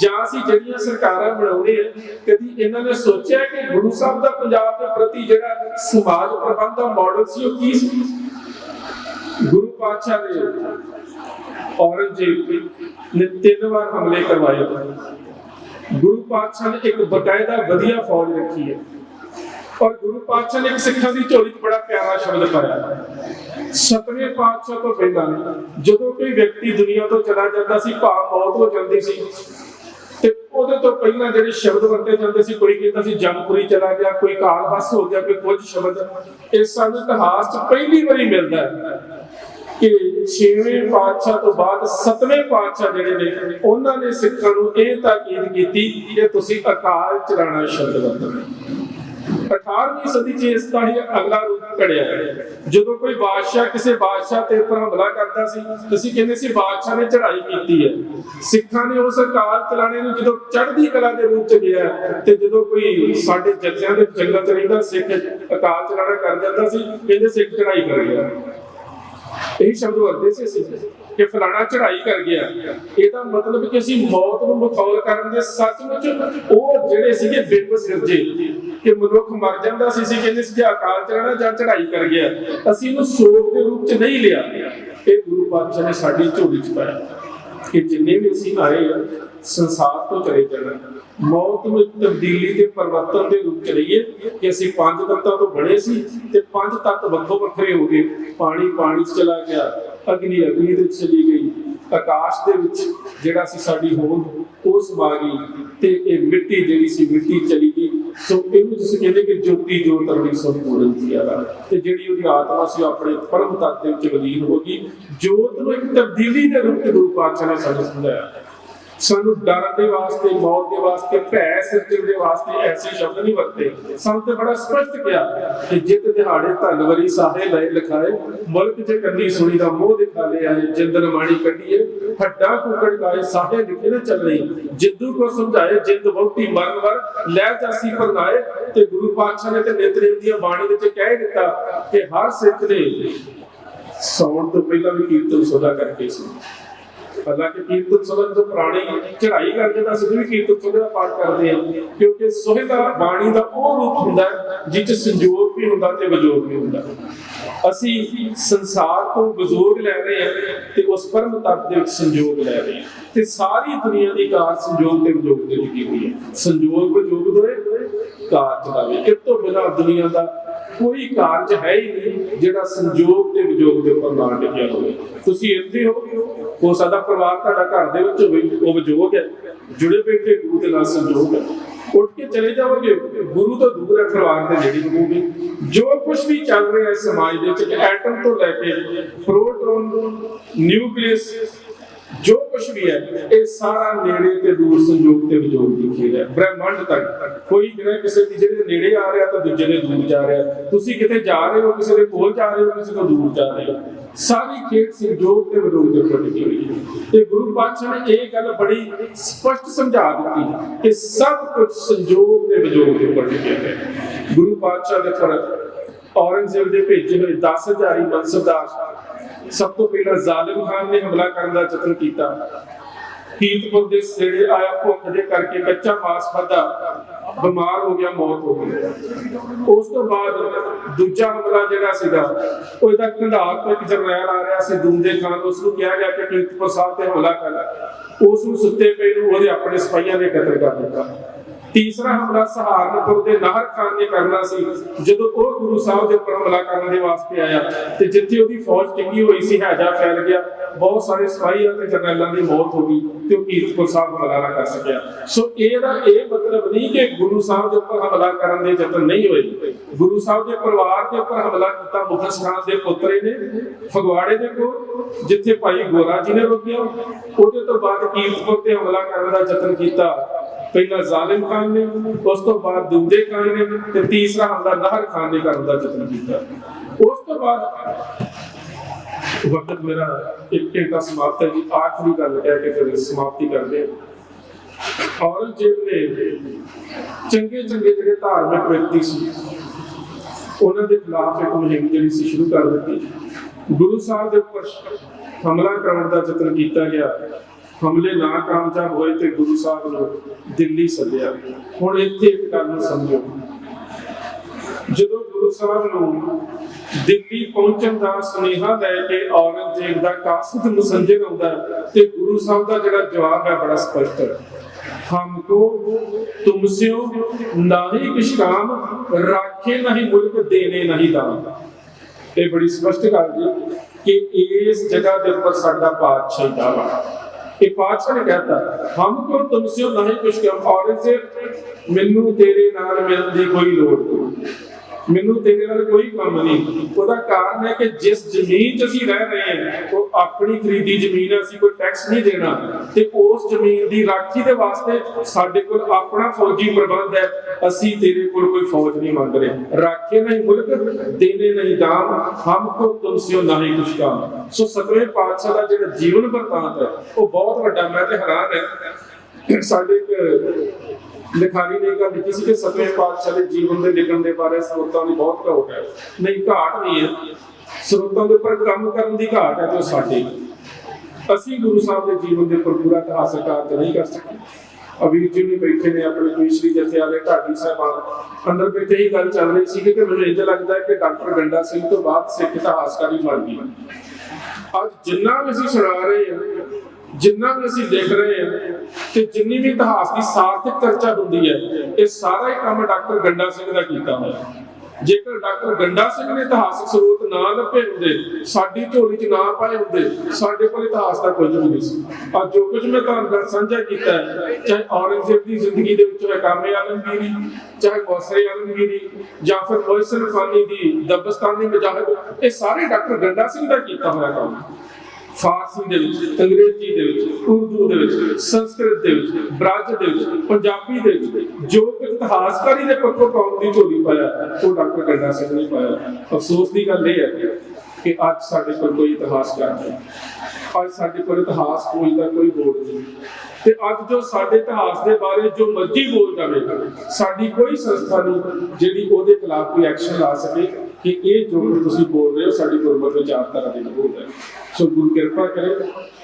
ਜਾਂ ਅਸੀਂ ਜਿਹੜੀਆਂ ਸਰਕਾਰਾਂ ਬਣਾਉਣੇ ਆ ਕਦੀ ਇਹਨਾਂ ਨੇ ਸੋਚਿਆ ਕਿ ਗੁਰੂ ਸਾਹਿਬ ਦਾ ਪੰਜਾਬ ਦੇ ਪ੍ਰਤੀ ਜਿਹੜਾ ਸਮਾਜ ਪ੍ਰਬੰਧ ਦਾ ਮਾਡਲ ਸੀ, ਉਹ ਕੀ ਸੀ? ਗੁਰੂ ਪਾਤਸ਼ਾਹ ਨੇ ਔਰੰਗਜ਼ੇਬ ਨੇ ਤਿੰਨ ਵਾਰ ਹਮਲੇ ਕਰਵਾਏ ਗੁਰੂ ਪਾਤਸ਼ਾਹ ਨੇ ਇੱਕ ਬਕਾਇਦਾ ਵਧੀਆ ਫੌਜ ਰੱਖੀ ਹੈ। ਔਰ ਗੁਰੂ ਪਾਤਸ਼ਾਹ ਨੇ ਇੱਕ ਸਿੱਖਾਂ ਦੀ ਝੋਲੀ 'ਚ ਬੜਾ ਪਿਆਰਾ ਸ਼ਬਦ ਪਾਇਆ। ਸਤਵੇਂ ਪਾਤਸ਼ਾਹ ਤੋਂ ਪਹਿਲਾਂ ਜਦੋਂ ਕੋਈ ਵਿਅਕਤੀ ਦੁਨੀਆ ਤੋਂ ਚਲਾ ਜਾਂਦਾ ਸੀ, ਭਾਵ ਮੌਤ ਹੋ ਜਾਂਦੀ ਸੀ, ਤੇ ਉਹਦੇ ਤੋਂ ਪਹਿਲਾਂ ਜਿਹੜੇ ਸ਼ਬਦ ਵਰਤੇ ਜਾਂਦੇ ਸੀ, ਕੋਈ ਕਹਿੰਦਾ ਸੀ, ਜੰਮਪੁਰੀ ਚਲਾ ਗਿਆ, ਕੋਈ ਕਾਲਵਸ ਹੋ ਗਿਆ, ਕੋਈ ਕੁਝ ਸ਼ਬਦ, ਇਹ ਸਾਨੂੰ ਇਤਿਹਾਸ 'ਚ ਪਹਿਲੀ ਵਾਰੀ ਮਿਲਦਾ ਹੈ। ਕਿ ਛੇਵੇਂ ਪਾਤਸ਼ਾਹ ਤੋਂ ਬਾਅਦ ਸਤਵੇਂ ਪਾਤਸ਼ਾਹ ਜਿਹੜੇ ਨੇ, ਉਹਨਾਂ ਨੇ ਸਿੱਖਾਂ ਨੂੰ ਇਹ ਤਾਕੀਦ ਕੀਤੀ ਕਿ ਤੁਸੀਂ ਅਕਾਲ ਚਲਾਣਾ ਸ਼ਬਦ ਵਰਤਣਾ 18ਵੀਂ ਸਦੀ ਚ ਇਸ ਦਾ ਹੀ ਅਗਲਾ ਰੂਪ ਘੜਿਆ ਜਦੋਂ ਕੋਈ ਬਾਦਸ਼ਾਹ ਕਿਸੇ ਬਾਦਸ਼ਾਹ ਤੇ ਉੱਪਰ ਹਮਲਾ ਕਰਦਾ ਸੀ, ਤੁਸੀਂ ਕਹਿੰਦੇ ਸੀ ਬਾਦਸ਼ਾਹ ਨੇ ਚੜ੍ਹਾਈ ਕੀਤੀ ਹੈ। ਸਿੱਖਾਂ ਨੇ ਉਸ ਅਕਾਲ ਚਲਾਣੇ ਨੂੰ ਜਦੋਂ ਚੜ੍ਹਦੀ ਕਲਾ ਦੇ ਰੂਪ ਚ ਗਿਆ ਤੇ ਜਦੋਂ ਕੋਈ ਸਾਡੇ ਜੱਜਿਆਂ ਦੇ ਜੰਗਲ ਚ ਰਹਿੰਦਾ, ਸਿੱਖ ਅਕਾਲ ਚਲਾਣਾ ਕਰ ਜਾਂਦਾ ਸੀ, ਕਹਿੰਦੇ ਸਿੱਖ ਚੜ੍ਹਾਈ ਕਰ ਗਿਆ ਇਹੀ ਸ਼ਬਦ ਵਰਤੇ ਸੀ ਅਸੀਂ ਕਿ ਫਲਾਣਾ ਚੜਾਈ ਕਰ ਗਿਆ। ਇਹਦਾ ਮਤਲਬ ਕਿ ਅਸੀਂ ਮੌਤ ਨੂੰ ਮਖੌਲ ਕਰਨ ਦੇ ਸੱਚਮੁੱਚ ਉਹ ਜਿਹੜੇ ਸੀਗੇ ਬਿੰਬ ਸਿਰਜੇ, ਕਿ ਮਨੁੱਖ ਮਰ ਜਾਂਦਾ ਸੀ ਸੀ ਕਹਿੰਦੇ ਸੀ ਜੇ ਅਕਾਲ ਚੜ੍ਹਨਾ ਜਾਂ ਚੜਾਈ ਕਰ ਗਿਆ। ਅਸੀਂ ਇਹਨੂੰ ਸੋਗ ਦੇ ਰੂਪ ਚ ਨਹੀਂ ਲਿਆ। ਇਹ ਗੁਰੂ ਪਾਤਸ਼ਾਹ ਨੇ ਸਾਡੀ ਝੋਲੀ ਚ ਪਾਇਆ। ਕਿ ਜਿੰਨੇ ਵੀ ਅਸੀਂ ਆਏ ਆ, ਸੰਸਾਰ ਤੋਂ ਚਲੇ ਜਾਣਾ। ਮੌਤ ਨੂੰ ਇੱਕ ਤਬਦੀਲੀ ਤੇ ਪਰਿਵਰਤਨ ਦੇ ਰੂਪ ਚ ਲਈਏ ਕਿ ਅਸੀਂ ਪੰਜ ਤੱਤਾਂ ਤੋਂ ਬਣੇ ਸੀ ਤੇ ਪੰਜ ਤੱਤ ਵੱਖੋ ਵੱਖਰੇ ਹੋ ਗਏ। ਪਾਣੀ ਪਾਣੀ ਚ ਚਲਾ ਗਿਆ, ਅਗਨੀ ਅਗਨੀ ਦੇ ਚਲੀ ਗਈ। ਆਕਾਸ਼ ਦੇ ਵਿੱਚ ਜਿਹੜਾ ਸੀ ਸਾਡੀ ਹੋਂਦ ਉਹ ਸਮਾ ਗਈ ਤੇ ਇਹ ਮਿੱਟੀ ਜਿਹੜੀ ਸੀ, ਮਿੱਟੀ ਚਲੀ ਗਈ। ਸੋ ਇਹਨੂੰ ਤੁਸੀਂ ਕਹਿੰਦੇ ਕਿ ਜੋਤੀ ਜੋਤ ਅਰਣੀ ਸੰਪੂਰਨ ਸੀ ਯਾਰਾ ਤੇ ਜਿਹੜੀ ਉਹਦੀ ਆਤਮਾ ਸੀ, ਉਹ ਆਪਣੇ ਪਰਮ ਤੱਤ ਦੇ ਵਿੱਚ ਵਿਲੀਨ ਹੋ ਗਈ। ਜੋਤ ਨੂੰ ਇੱਕ ਤਬਦੀਲੀ ਦੇ ਰੂਪ ਚ ਗੁਰੂ ਪਾਤਸ਼ਾਹ ਨੇ ਸਾਨੂੰ ਸਮਝਾਇਆ। ਸਾਨੂੰ ਡਰ ਦੇ ਵਾਸਤੇ, ਮੌਤ ਦੇ ਵਾਸਤੇ ਭੈ ਸਿਰਜਣ ਦੇ ਵਾਸਤੇ ਐਸੇ ਸ਼ਬਦ ਨਹੀਂ ਵਰਤੇ। ਸਾਨੂੰ ਤੇ ਬੜਾ ਸਪਸ਼ਟ ਕਿਹਾ ਕਿ ਜਿਤ ਦਿਹਾੜੇ ਧਨਵਰੀ ਸਾਹੇ ਲੈ ਲਿਖਾਏ, ਮੁਲਕ ਜੇ ਕੰਨੀ ਸੁਣੀ ਦਾ ਮੋਹ ਦਿਖਾ ਲਿਆ ਜਿੰਦਨ ਮਾਣੀ ਕੱਢੀਏ, ਹੱਡਾ ਕੁਕੜ ਗਾਏ ਸਾਹੇ ਲਿਖੇ ਨਾ ਚੱਲੇ ਜਿੱਦੂ ਕੋ ਸਮਝਾਏ, ਜਿੰਦ ਬਹੁਤੀ ਮਰਨ ਵਰ, ਲੈ ਜਾਸੀ ਪਰਨਾਏ ਤੇ ਗੁਰੂ ਪਾਤਸ਼ਾਹ ਨੇ ਤੇ ਨੇਤਰੇ ਦੀਆਂ ਬਾਣੀ ਵਿੱਚ ਕਹਿ ਦਿੱਤਾ ਕਿ ਹਰ ਸਿੱਖ ਨੇ ਸੌਣ ਤੋਂ ਪਹਿਲਾਂ ਵੀ ਕੀਰਤਨ ਸੋਦਾ ਕਰਕੇ ਸੀ ਹਾਲਾਂਕਿ ਕੀਰਤਨ ਸੋਦਾ ਤੋਂ ਪੁਰਾਣੀ ਚੜ੍ਹਾਈ ਕਰਕੇ ਤਾਂ ਅਸੀਂ ਕੀਰਤਨ ਸੋਦਾ ਦਾ ਪਾਠ ਕਰਦੇ ਹਾਂ, ਕਿਉਂਕਿ ਸੋਹੇ ਦਾ ਬਾਣੀ ਦਾ ਉਹ ਰੂਪ ਹੁੰਦਾ ਜਿਸ 'ਚ ਸੰਜੋਗ ਵੀ ਹੁੰਦਾ ਤੇ ਵਿਜੋਗ ਵੀ ਹੁੰਦਾ। ਅਸੀਂ ਸੰਸਾਰ ਤੋਂ ਵਿਜੋਗ ਲੈ ਰਹੇ ਹਾਂ ਤੇ ਉਸ ਪਰਮ ਤੱਤ ਦੇ ਵਿੱਚ ਸੰਜੋਗ ਲੈ ਰਹੇ ਹਾਂ। ਤੇ ਸਾਰੀ ਦੁਨੀਆ ਦੀ ਕਾਰ ਸੰਜੋਗ ਤੇ ਵਿਜੋਗ ਦੇ ਵਿੱਚ ਹੋਈ ਹੈ। ਸੰਜੋਗ ਵਿਜੋਗ ਦੋਏ ਕਾਰ ਚਲਾਵੇ। ਇਸ ਤੋਂ ਬਿਨਾਂ ਦੁਨੀਆ ਦਾ ਕੋਈ ਕਾਰਜ ਹੈ ਹੀ ਨਹੀਂ ਜਿਹੜਾ ਸੰਜੋਗ ਤੇ ਵਿਜੋਗ ਦੇ ਉੱਪਰ ਨਾ ਟਿਕਿਆ ਹੋਵੇ। ਤੁਸੀਂ ਇੱਥੇ ਹੋ ਹੋ ਸਕਦਾ ਪਰਿਵਾਰ ਤੁਹਾਡਾ ਘਰ ਦੇ ਵਿੱਚ ਉਹ ਵਿਜੋਗ ਹੈ। ਜੁੜੇ ਬੈਠੇ ਗੁਰੂ ਦੇ ਨਾਲ ਸੰਜੋਗ ਹੈ। ਉੱਠ ਕੇ ਚਲੇ ਜਾਓਗੇ, ਗੁਰੂ ਤੋਂ ਦੂਰ ਹੈ ਪਰਿਵਾਰ ਤੇ ਨੇੜੇ ਹੋਵੋਗੇ ਜੋ ਕੁਝ ਵੀ ਚੱਲ ਰਿਹਾ ਹੈ ਸਮਾਜ ਦੇ ਵਿੱਚ, ਐਟਮ ਤੋਂ ਲੈ ਕੇ ਪ੍ਰੋਟੋਨ ਨਿਊਕਲੀਅਸ ਜੋ ਕੁਝ ਵੀ ਹੈ, ਇਹ ਸਾਰਾ ਨੇੜੇ ਤੇ ਦੂਰ ਸੰਜੋਗ ਤੇ ਵਿਜੋਗ ਦੀ ਖੇਡ ਹੈ। ਬ੍ਰਹਿਮੰਡ ਤੱਕ। ਕੋਈ ਜਿਹੜਾ ਕਿਸੇ ਦੀ ਜਿਹੜੇ ਨੇੜੇ ਆ ਰਿਹਾ ਤਾਂ ਦੂਜੇ ਦੇ ਦੂਰ ਜਾ ਰਿਹਾ। ਤੁਸੀਂ ਕਿਤੇ ਜਾ ਰਹੇ ਹੋ, ਕਿਸੇ ਦੇ ਕੋਲ ਜਾ ਰਹੇ ਹੋ, ਕਿਸੇ ਤੋਂ ਦੂਰ ਜਾ ਰਹੇ ਹੋ। ਸਾਰੀ ਖੇਡ ਸੰਜੋਗ ਤੇ ਵਿਜੋਗ ਦੇ ਉੱਪਰ ਟਿਕੀ ਹੋਈ ਹੈ। ਤੇ ਗੁਰੂ ਪਾਤਸ਼ਾਹ ਨੇ ਇਹ ਗੱਲ ਬੜੀ ਸਪਸ਼ਟ ਸਮਝਾ ਦਿੱਤੀ ਕਿ ਸਭ ਕੁਝ ਸੰਯੋਗ ਤੇ ਵਿਜੋਗ ਦੇ ਉੱਪਰ ਟਿਕਿਆ ਹੈ। ਗੁਰੂ ਪਾਤਸ਼ਾਹ ਦੇ ਪਰ ਔਰੰਗਜ਼ੇਬ ਦੇ ਭੇਜੇ ਹੋਏ 10000 ਹੀ ਮਨਸਬਦਾਰ ਸਭ ਤੋਂ ਪਹਿਲਾਂ ਜ਼ਾਲਿਮ ਖਾਨ ਨੇ ਹਮਲਾ ਕਰਨ ਦਾ ਯਤਨ ਕੀਤਾ। ਕੀਰਤਪੁਰ ਦੇ ਸੇੜੇ ਆਇਆ ਭੁੱਖ ਦੇ ਕਰਕੇ ਕੱਚਾ ਮਾਸ ਖਾਦਾ ਬਿਮਾਰ ਹੋ ਗਿਆ, ਮੌਤ ਹੋ ਗਈ। ਉਸ ਤੋਂ ਬਾਅਦ ਦੂਜਾ ਹਮਲਾ ਜਿਹੜਾ ਸੀਗਾ, ਉਹ ਇਹਦਾ ਕੰਧਾਰ ਤੋਂ ਇੱਕ ਜਰਨੈਲ ਆ ਰਿਹਾ ਸੀ, ਦੂੰਦੇ ਖਾਨ। ਉਸ ਨੂੰ ਕਿਹਾ ਗਿਆ ਕਿ ਕੀਰਤਪੁਰ ਸਾਹਿਬ ਤੇ ਹਮਲਾ ਕਰ। ਉਸ ਨੂੰ ਸੁੱਤੇ ਪਏ ਨੂੰ ਉਹਦੇ ਆਪਣੇ ਸਿਪਾਹੀਆਂ ਨੇ ਕਤਲ ਕਰ ਦਿੱਤਾ। ਤੀਸਰਾ ਹਮਲਾ ਸਹਾਰਨਪੁਰ ਦੇ ਨਾਹਰ ਖਾਨ ਨੇ ਕਰਨਾ ਸੀ, ਜਦੋਂ ਉਹ ਗੁਰੂ ਸਾਹਿਬ ਦੇ ਉੱਪਰ ਹਮਲਾ ਕਰਨ ਦੇ ਵਾਸਤੇ ਆਇਆ। ਤੇ ਜਿੱਥੇ ਉਹਦੀ ਫੌਜ ਟਿਕੀ ਹੋਈ ਸੀ, ਹੈਜਾ ਫੈਲ ਗਿਆ। ਬਹੁਤ ਸਾਰੇ ਸਿਪਾਹੀ ਅਤੇ ਜਰਨੈਲਾਂ ਦੀ ਮੌਤ ਹੋ ਗਈ ਤੇ ਉਹ ਕੀਰਤਪੁਰ ਸਾਹਿਬ ਹਮਲਾ ਨਾ ਕਰ ਸਕਿਆ। ਸੋ ਇਹਦਾ ਇਹ ਮਤਲਬ ਨਹੀਂ ਕਿ ਗੁਰੂ ਸਾਹਿਬ ਦੇ ਉੱਪਰ ਹਮਲਾ ਕਰਨ ਦੇ ਯਤਨ ਨਹੀਂ ਹੋਏ। ਗੁਰੂ ਸਾਹਿਬ ਦੇ ਪਰਿਵਾਰ ਦੇ ਉੱਪਰ ਹਮਲਾ ਕੀਤਾ ਮੁਖਸ ਖਾਨ ਦੇ ਪੁੱਤਰੇ ਨੇ, ਫਗਵਾੜੇ ਦੇ ਕੋਲ, ਜਿੱਥੇ ਭਾਈ ਗੋਰਾ ਜੀ ਨੇ ਰੋਕਿਆ। ਉਹਦੇ ਤੋਂ ਬਾਅਦ ਕੀਰਤਪੁਰ ਤੇ ਹਮਲਾ ਕਰਨ ਦਾ ਯਤਨ ਕੀਤਾ। ਪਹਿਲਾ ਜ਼ਾਲਿਮ ਖਾਨ ਨੇ ਉਸ ਤੋਂ ਬਾਅਦ ਦੁੰਦੇ ਖਾਨ ਨੇ ਤੇ ਤੀਸਰਾ ਹਮਲਾ ਨਾਹਰ ਖਾਨ ਨੇ ਕਰਨ ਦਾ ਯਤਨ ਕੀਤਾ ਉਸ ਤੋਂ ਬਾਅਦ ਵਕਤ ਮੇਰਾ ਇੱਕ ਘੰਟਾ ਸਮਾਪਤ ਹੈ ਜੀ ਆਖਰੀ ਗੱਲ ਕਹਿ ਕੇ ਫਿਰ ਸਮਾਪਤੀ ਕਰਦੇ ਹਾਂ ਔਰੰਗਜ਼ੇਬ ਨੇ ਚੰਗੇ ਚੰਗੇ ਜਿਹੜੇ ਧਾਰਮਿਕ ਵਿਅਕਤੀ ਸੀ ਉਹਨਾਂ ਦੇ ਖਿਲਾਫ ਇੱਕ ਮੁਹਿੰਮ ਜਿਹੜੀ ਸੀ ਸ਼ੁਰੂ ਕਰ ਦਿੱਤੀ ਗੁਰੂ ਸਾਹਿਬ ਦੇ ਉੱਪਰ ਹਮਲਾ ਕਰਨ ਦਾ ਯਤਨ ਕੀਤਾ ਗਿਆ ਹਮਲੇ ਨਾ ਕਾਮਯਾਬ ਹੋਏ ਤੇ ਗੁਰੂ ਸਾਹਿਬ ਨੂੰ ਦਿੱਲੀ ਸੱਦਿਆ। ਹੁਣ ਇੱਥੇ ਇੱਕ ਗੱਲ ਨੂੰ ਸਮਝੋ। ਜਦੋਂ ਗੁਰੂ ਸਾਹਿਬ ਨੂੰ ਦਿੱਲੀ ਪਹੁੰਚਣ ਦਾ ਸੁਨੇਹਾ ਲੈ ਕੇ ਔਰੰਗਜ਼ੇਬ ਦਾ ਕਾਸਦ ਮੁਸੰਜਰ ਆਉਂਦਾ ਤੇ ਗੁਰੂ ਸਾਹਿਬ ਦਾ ਜਿਹੜਾ ਜਵਾਬ ਹੈ ਬੜਾ ਸਪਸ਼ਟ ਹੈ। ਹਮਕੋ ਤੁਮਸਿਓ ਨਾਹੀ ਕਿਸ਼ਕਾਮ ਰਾਖੇ ਨਹੀਂ ਮੁਲਕ, ਦੇਨੇ ਨਹੀਂ ਦਾਨ। ਇਹ ਬੜੀ ਸਪਸ਼ਟ ਗੱਲ ਜੀ ਕਿ ਇਸ ਜਗ੍ਹਾ ਦੇ ਉੱਪਰ ਸਾਡਾ ਪਾਤਸ਼ਾਹੀ ਦਾਵਾ ਵਾ ਇਹ ਪਾਤਸ਼ਾਹ ਨੇ ਕਹਿਤਾ ਹਮ ਕੋ ਤੁਮਸੇ ਨਹੀਂ ਕੁਛ ਕੰਮ ਔਰੰਗਜ਼ੇਬ ਮੈਨੂੰ ਤੇਰੇ ਨਾਲ ਮਿਲਣ ਦੀ ਕੋਈ ਲੋੜ ਨਹੀਂ। ਮੈਨੂੰ ਤੇਰੇ ਨਾਲ ਕੋਈ ਕੰਮ ਨਹੀਂ। ਉਹਦਾ ਕਾਰਨ ਹੈ ਕਿ ਜਿਸ ਜ਼ਮੀਨ 'ਚ ਅਸੀਂ ਰਹਿ ਰਹੇ ਹਾਂ, ਉਹ ਆਪਣੀ ਖਰੀਦੀ ਜ਼ਮੀਨ ਹੈ, ਅਸੀਂ ਕੋਈ ਟੈਕਸ ਨਹੀਂ ਦੇਣਾ। ਤੇ ਉਸ ਜ਼ਮੀਨ ਦੀ ਰਾਖੀ ਦੇ ਵਾਸਤੇ ਸਾਡੇ ਕੋਲ ਆਪਣਾ ਫੌਜੀ ਪ੍ਰਬੰਧ ਹੈ। ਅਸੀਂ ਤੇਰੇ ਕੋਲ ਕੋਈ ਫੌਜ ਨਹੀਂ ਮੰਗ ਰਹੇ। ਰਾਖੇ ਨਹੀਂ ਮੁਲਕ ਦੇਨੇ ਨਹੀਂ ਦਾਮ ਹਮ ਕੋ ਤੁਮਸਿਓ ਨਹੀਂ ਕੁਛ ਕੰਮ ਸੋ ਸਤਵੇਂ ਪਾਤਸ਼ਾਹ ਦਾ ਜਿਹੜਾ ਜੀਵਨ ਵਰਤਾਂਤ ਹੈ, ਉਹ ਬਹੁਤ ਵੱਡਾ, ਮੈਂ ਤੇ ਹੈਰਾਨ ਹੈ। ਸਾਡੇ ਇੱਕ ਲਿਖਾਰੀ ਨੇ ਗੱਲ ਲਿਖੀ ਸੀ ਸਤਵੇਂ ਪਾਤਸ਼ਾਹ ਦੇ ਜੀਵਨ ਦੇ ਲਿਖਣ ਦੇ ਬਾਰੇ ਸਰੋਤਾਂ ਦੀ ਬਹੁਤ ਘਾਟ ਹੈ। ਨਹੀਂ, ਘਾਟ ਨਹੀਂ ਹੈ। ਸਰੋਤਾਂ ਦੇ ਉੱਪਰ ਕੰਮ ਕਰਨ ਦੀ ਘਾਟ ਹੈ ਤੇ ਸਾਡੇ ਅਸੀਂ ਗੁਰੂ ਸਾਹਿਬ ਦੇ ਜੀਵਨ ਦੇ ਉੱਪਰ ਪੂਰਾ ਇਤਿਹਾਸਕ ਕਾਰਜ ਨਹੀਂ ਕਰ ਸਕੇ। ਅਬੀਰ ਜੀ ਨੇ ਬੈਠੇ ਨੇ ਆਪਣੇ ਕਵੀਸ਼ਰੀ ਜਥੇ ਵਾਲੇ ਢਾਡੀ ਸਾਹਿਬਾਨ। ਅੰਦਰ ਬੈਠੇ ਹੀ ਗੱਲ ਚੱਲ ਰਹੀ ਸੀ ਕਿ ਮੈਨੂੰ ਇੰਜ ਲੱਗਦਾ ਹੈ ਕਿ ਡਾਕਟਰ ਗੰਡਾ ਸਿੰਘ ਤੋਂ ਬਾਅਦ ਸਿੱਖ ਇਤਿਹਾਸਕਾਰੀ ਬਣ ਗਈ। ਅੱਜ ਜਿੰਨਾ ਵੀ ਅਸੀਂ ਸੁਣਾ ਰਹੇ ਹਾਂ ਜਿੰਨਾ ਵੀ ਅਸੀਂ ਲਿਖ ਰਹੇ ਹਾਂ ਤੇ ਜਿੰਨੀ ਵੀ ਇਤਿਹਾਸ ਦੀ ਸਾਰਥਕ ਚਰਚਾ ਹੁੰਦੀ ਹੈ, ਇਹ ਸਾਰਾ ਹੀ ਕੰਮ ਡਾਕਟਰ ਗੰਡਾ ਸਿੰਘ ਦਾ ਕੀਤਾ ਹੋਇਆ। ਜੇਕਰ ਡਾਕਟਰ ਗੰਡਾ ਸਿੰਘ ਨੇ ਇਤਿਹਾਸਕ ਸਰੋਤ ਨਾ ਲੱਭੇ ਹੁੰਦੇ, ਸਾਡੀ ਝੋਲੀ 'ਚ ਨਾ ਪਾਏ ਹੁੰਦੇ, ਸਾਡੇ ਕੋਲ ਇਤਿਹਾਸ ਦਾ ਕੁਝ ਵੀ ਨਹੀਂ ਸੀ। ਅੱਜ ਜੋ ਕੁਝ ਮੈਂ ਤੁਹਾਨੂੰ ਨਾਲ ਸਾਂਝਾ ਕੀਤਾ ਚਾਹੇ ਔਰੰਗਜ਼ੇਬ ਦੀ ਜ਼ਿੰਦਗੀ ਦੇ ਵਿੱਚ ਹੋਇਆ ਕਾਮੇ ਆਲਮਗੀਰੀ, ਚਾਹੇ ਕੌਸਰੇ ਆਲਮਗੀਰੀ, ਜਾਂ ਫਿਰ ਮੋਹਸਨ ਖਾਨੀ ਦੀ ਦਬਸਤਾਨੀ ਮਜਾਹਦ ਇਹ ਸਾਰੇ ਡਾਕਟਰ ਗੰਡਾ ਸਿੰਘ ਦਾ ਕੀਤਾ ਹੋਇਆ ਕੰਮ। ਫਾਰਸੀ ਦੇ ਵਿੱਚ, ਅੰਗਰੇਜ਼ੀ ਦੇ ਵਿੱਚ, ਉਰਦੂ ਦੇ ਵਿੱਚ, ਸੰਸਕ੍ਰਿਤ ਦੇ ਵਿੱਚ ਬ੍ਰਜ ਦੇ ਵਿੱਚ, ਪੰਜਾਬੀ ਦੇ ਵਿੱਚ, ਜੋ ਇਤਿਹਾਸਕਾਰੀ ਦੇ ਪੱਖੋਂ ਕੌਮ ਦੀ ਝੋਲੀ ਪਾਇਆ, ਉਹ ਡਾਕਟਰ ਗੰਡਾ ਸਿੰਘ ਨੇ ਪਾਇਆ। ਅਫਸੋਸ ਦੀ ਗੱਲ ਇਹ ਹੈ ਕਿ ਅੱਜ ਸਾਡੇ ਕੋਲ ਕੋਈ ਇਤਿਹਾਸਕਾਰ ਨਹੀਂ। ਅੱਜ ਸਾਡੇ ਕੋਲ ਇਤਿਹਾਸ ਕੋਈ ਦਾ ਕੋਈ ਬੋਲ ਨਹੀਂ। ਤੇ ਅੱਜ ਜੋ ਸਾਡੇ ਇਤਿਹਾਸ ਦੇ ਬਾਰੇ ਜੋ ਮਰਜ਼ੀ ਬੋਲ ਜਾਵੇ, ਸਾਡੀ ਕੋਈ ਸੰਸਥਾ ਨਹੀਂ ਜਿਹੜੀ ਉਹਦੇ ਖਿਲਾਫ ਕੋਈ ਐਕਸ਼ਨ ਲਾ ਸਕੇ। ਕਿ ਇਹ ਜੋ ਕੁਝ ਤੁਸੀਂ ਬੋਲ ਰਹੇ ਹੋ, ਸਾਡੀ ਗੁਰਮਤਿ ਵਿਚਾਰਧਾਰਾ ਦੇ ਵਿਰੋਧ ਹੈ। ਸੋ ਗੁਰੂ ਕਿਰਪਾ ਕਰੇ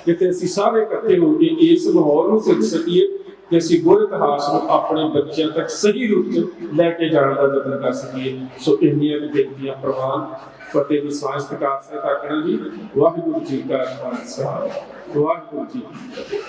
ਕਿ ਅਸੀਂ ਸਾਰੇ ਇਕੱਠੇ ਹੋ ਕੇ ਇਸ ਮਾਹੌਲ ਨੂੰ ਸਿੱਖ ਸਕੀਏ ਕਿ ਅਸੀਂ ਗੁਰ ਇਤਿਹਾਸ ਨੂੰ ਆਪਣੇ ਬੱਚਿਆਂ ਤੱਕ ਸਹੀ ਰੂਪ ਚ ਲੈ ਕੇ ਜਾਣ ਦਾ ਯਤਨ ਕਰ ਸਕੀਏ। ਸੋ ਇੰਨੀਆਂ ਵੀ ਬੇਨਤੀਆਂ, ਪ੍ਰਵਾਨ, ਫਤਿਹ ਦੀ ਸਾਂਝ ਤਕਾਰ ਸੇ ਤਾਕਣਾ ਜੀ, ਵਾਹਿਗੁਰੂ ਜੀ ਕਾ ਖਾਲਸਾ, ਵਾਹਿਗੁਰੂ ਜੀ ਕੀ ਫਤਿਹ।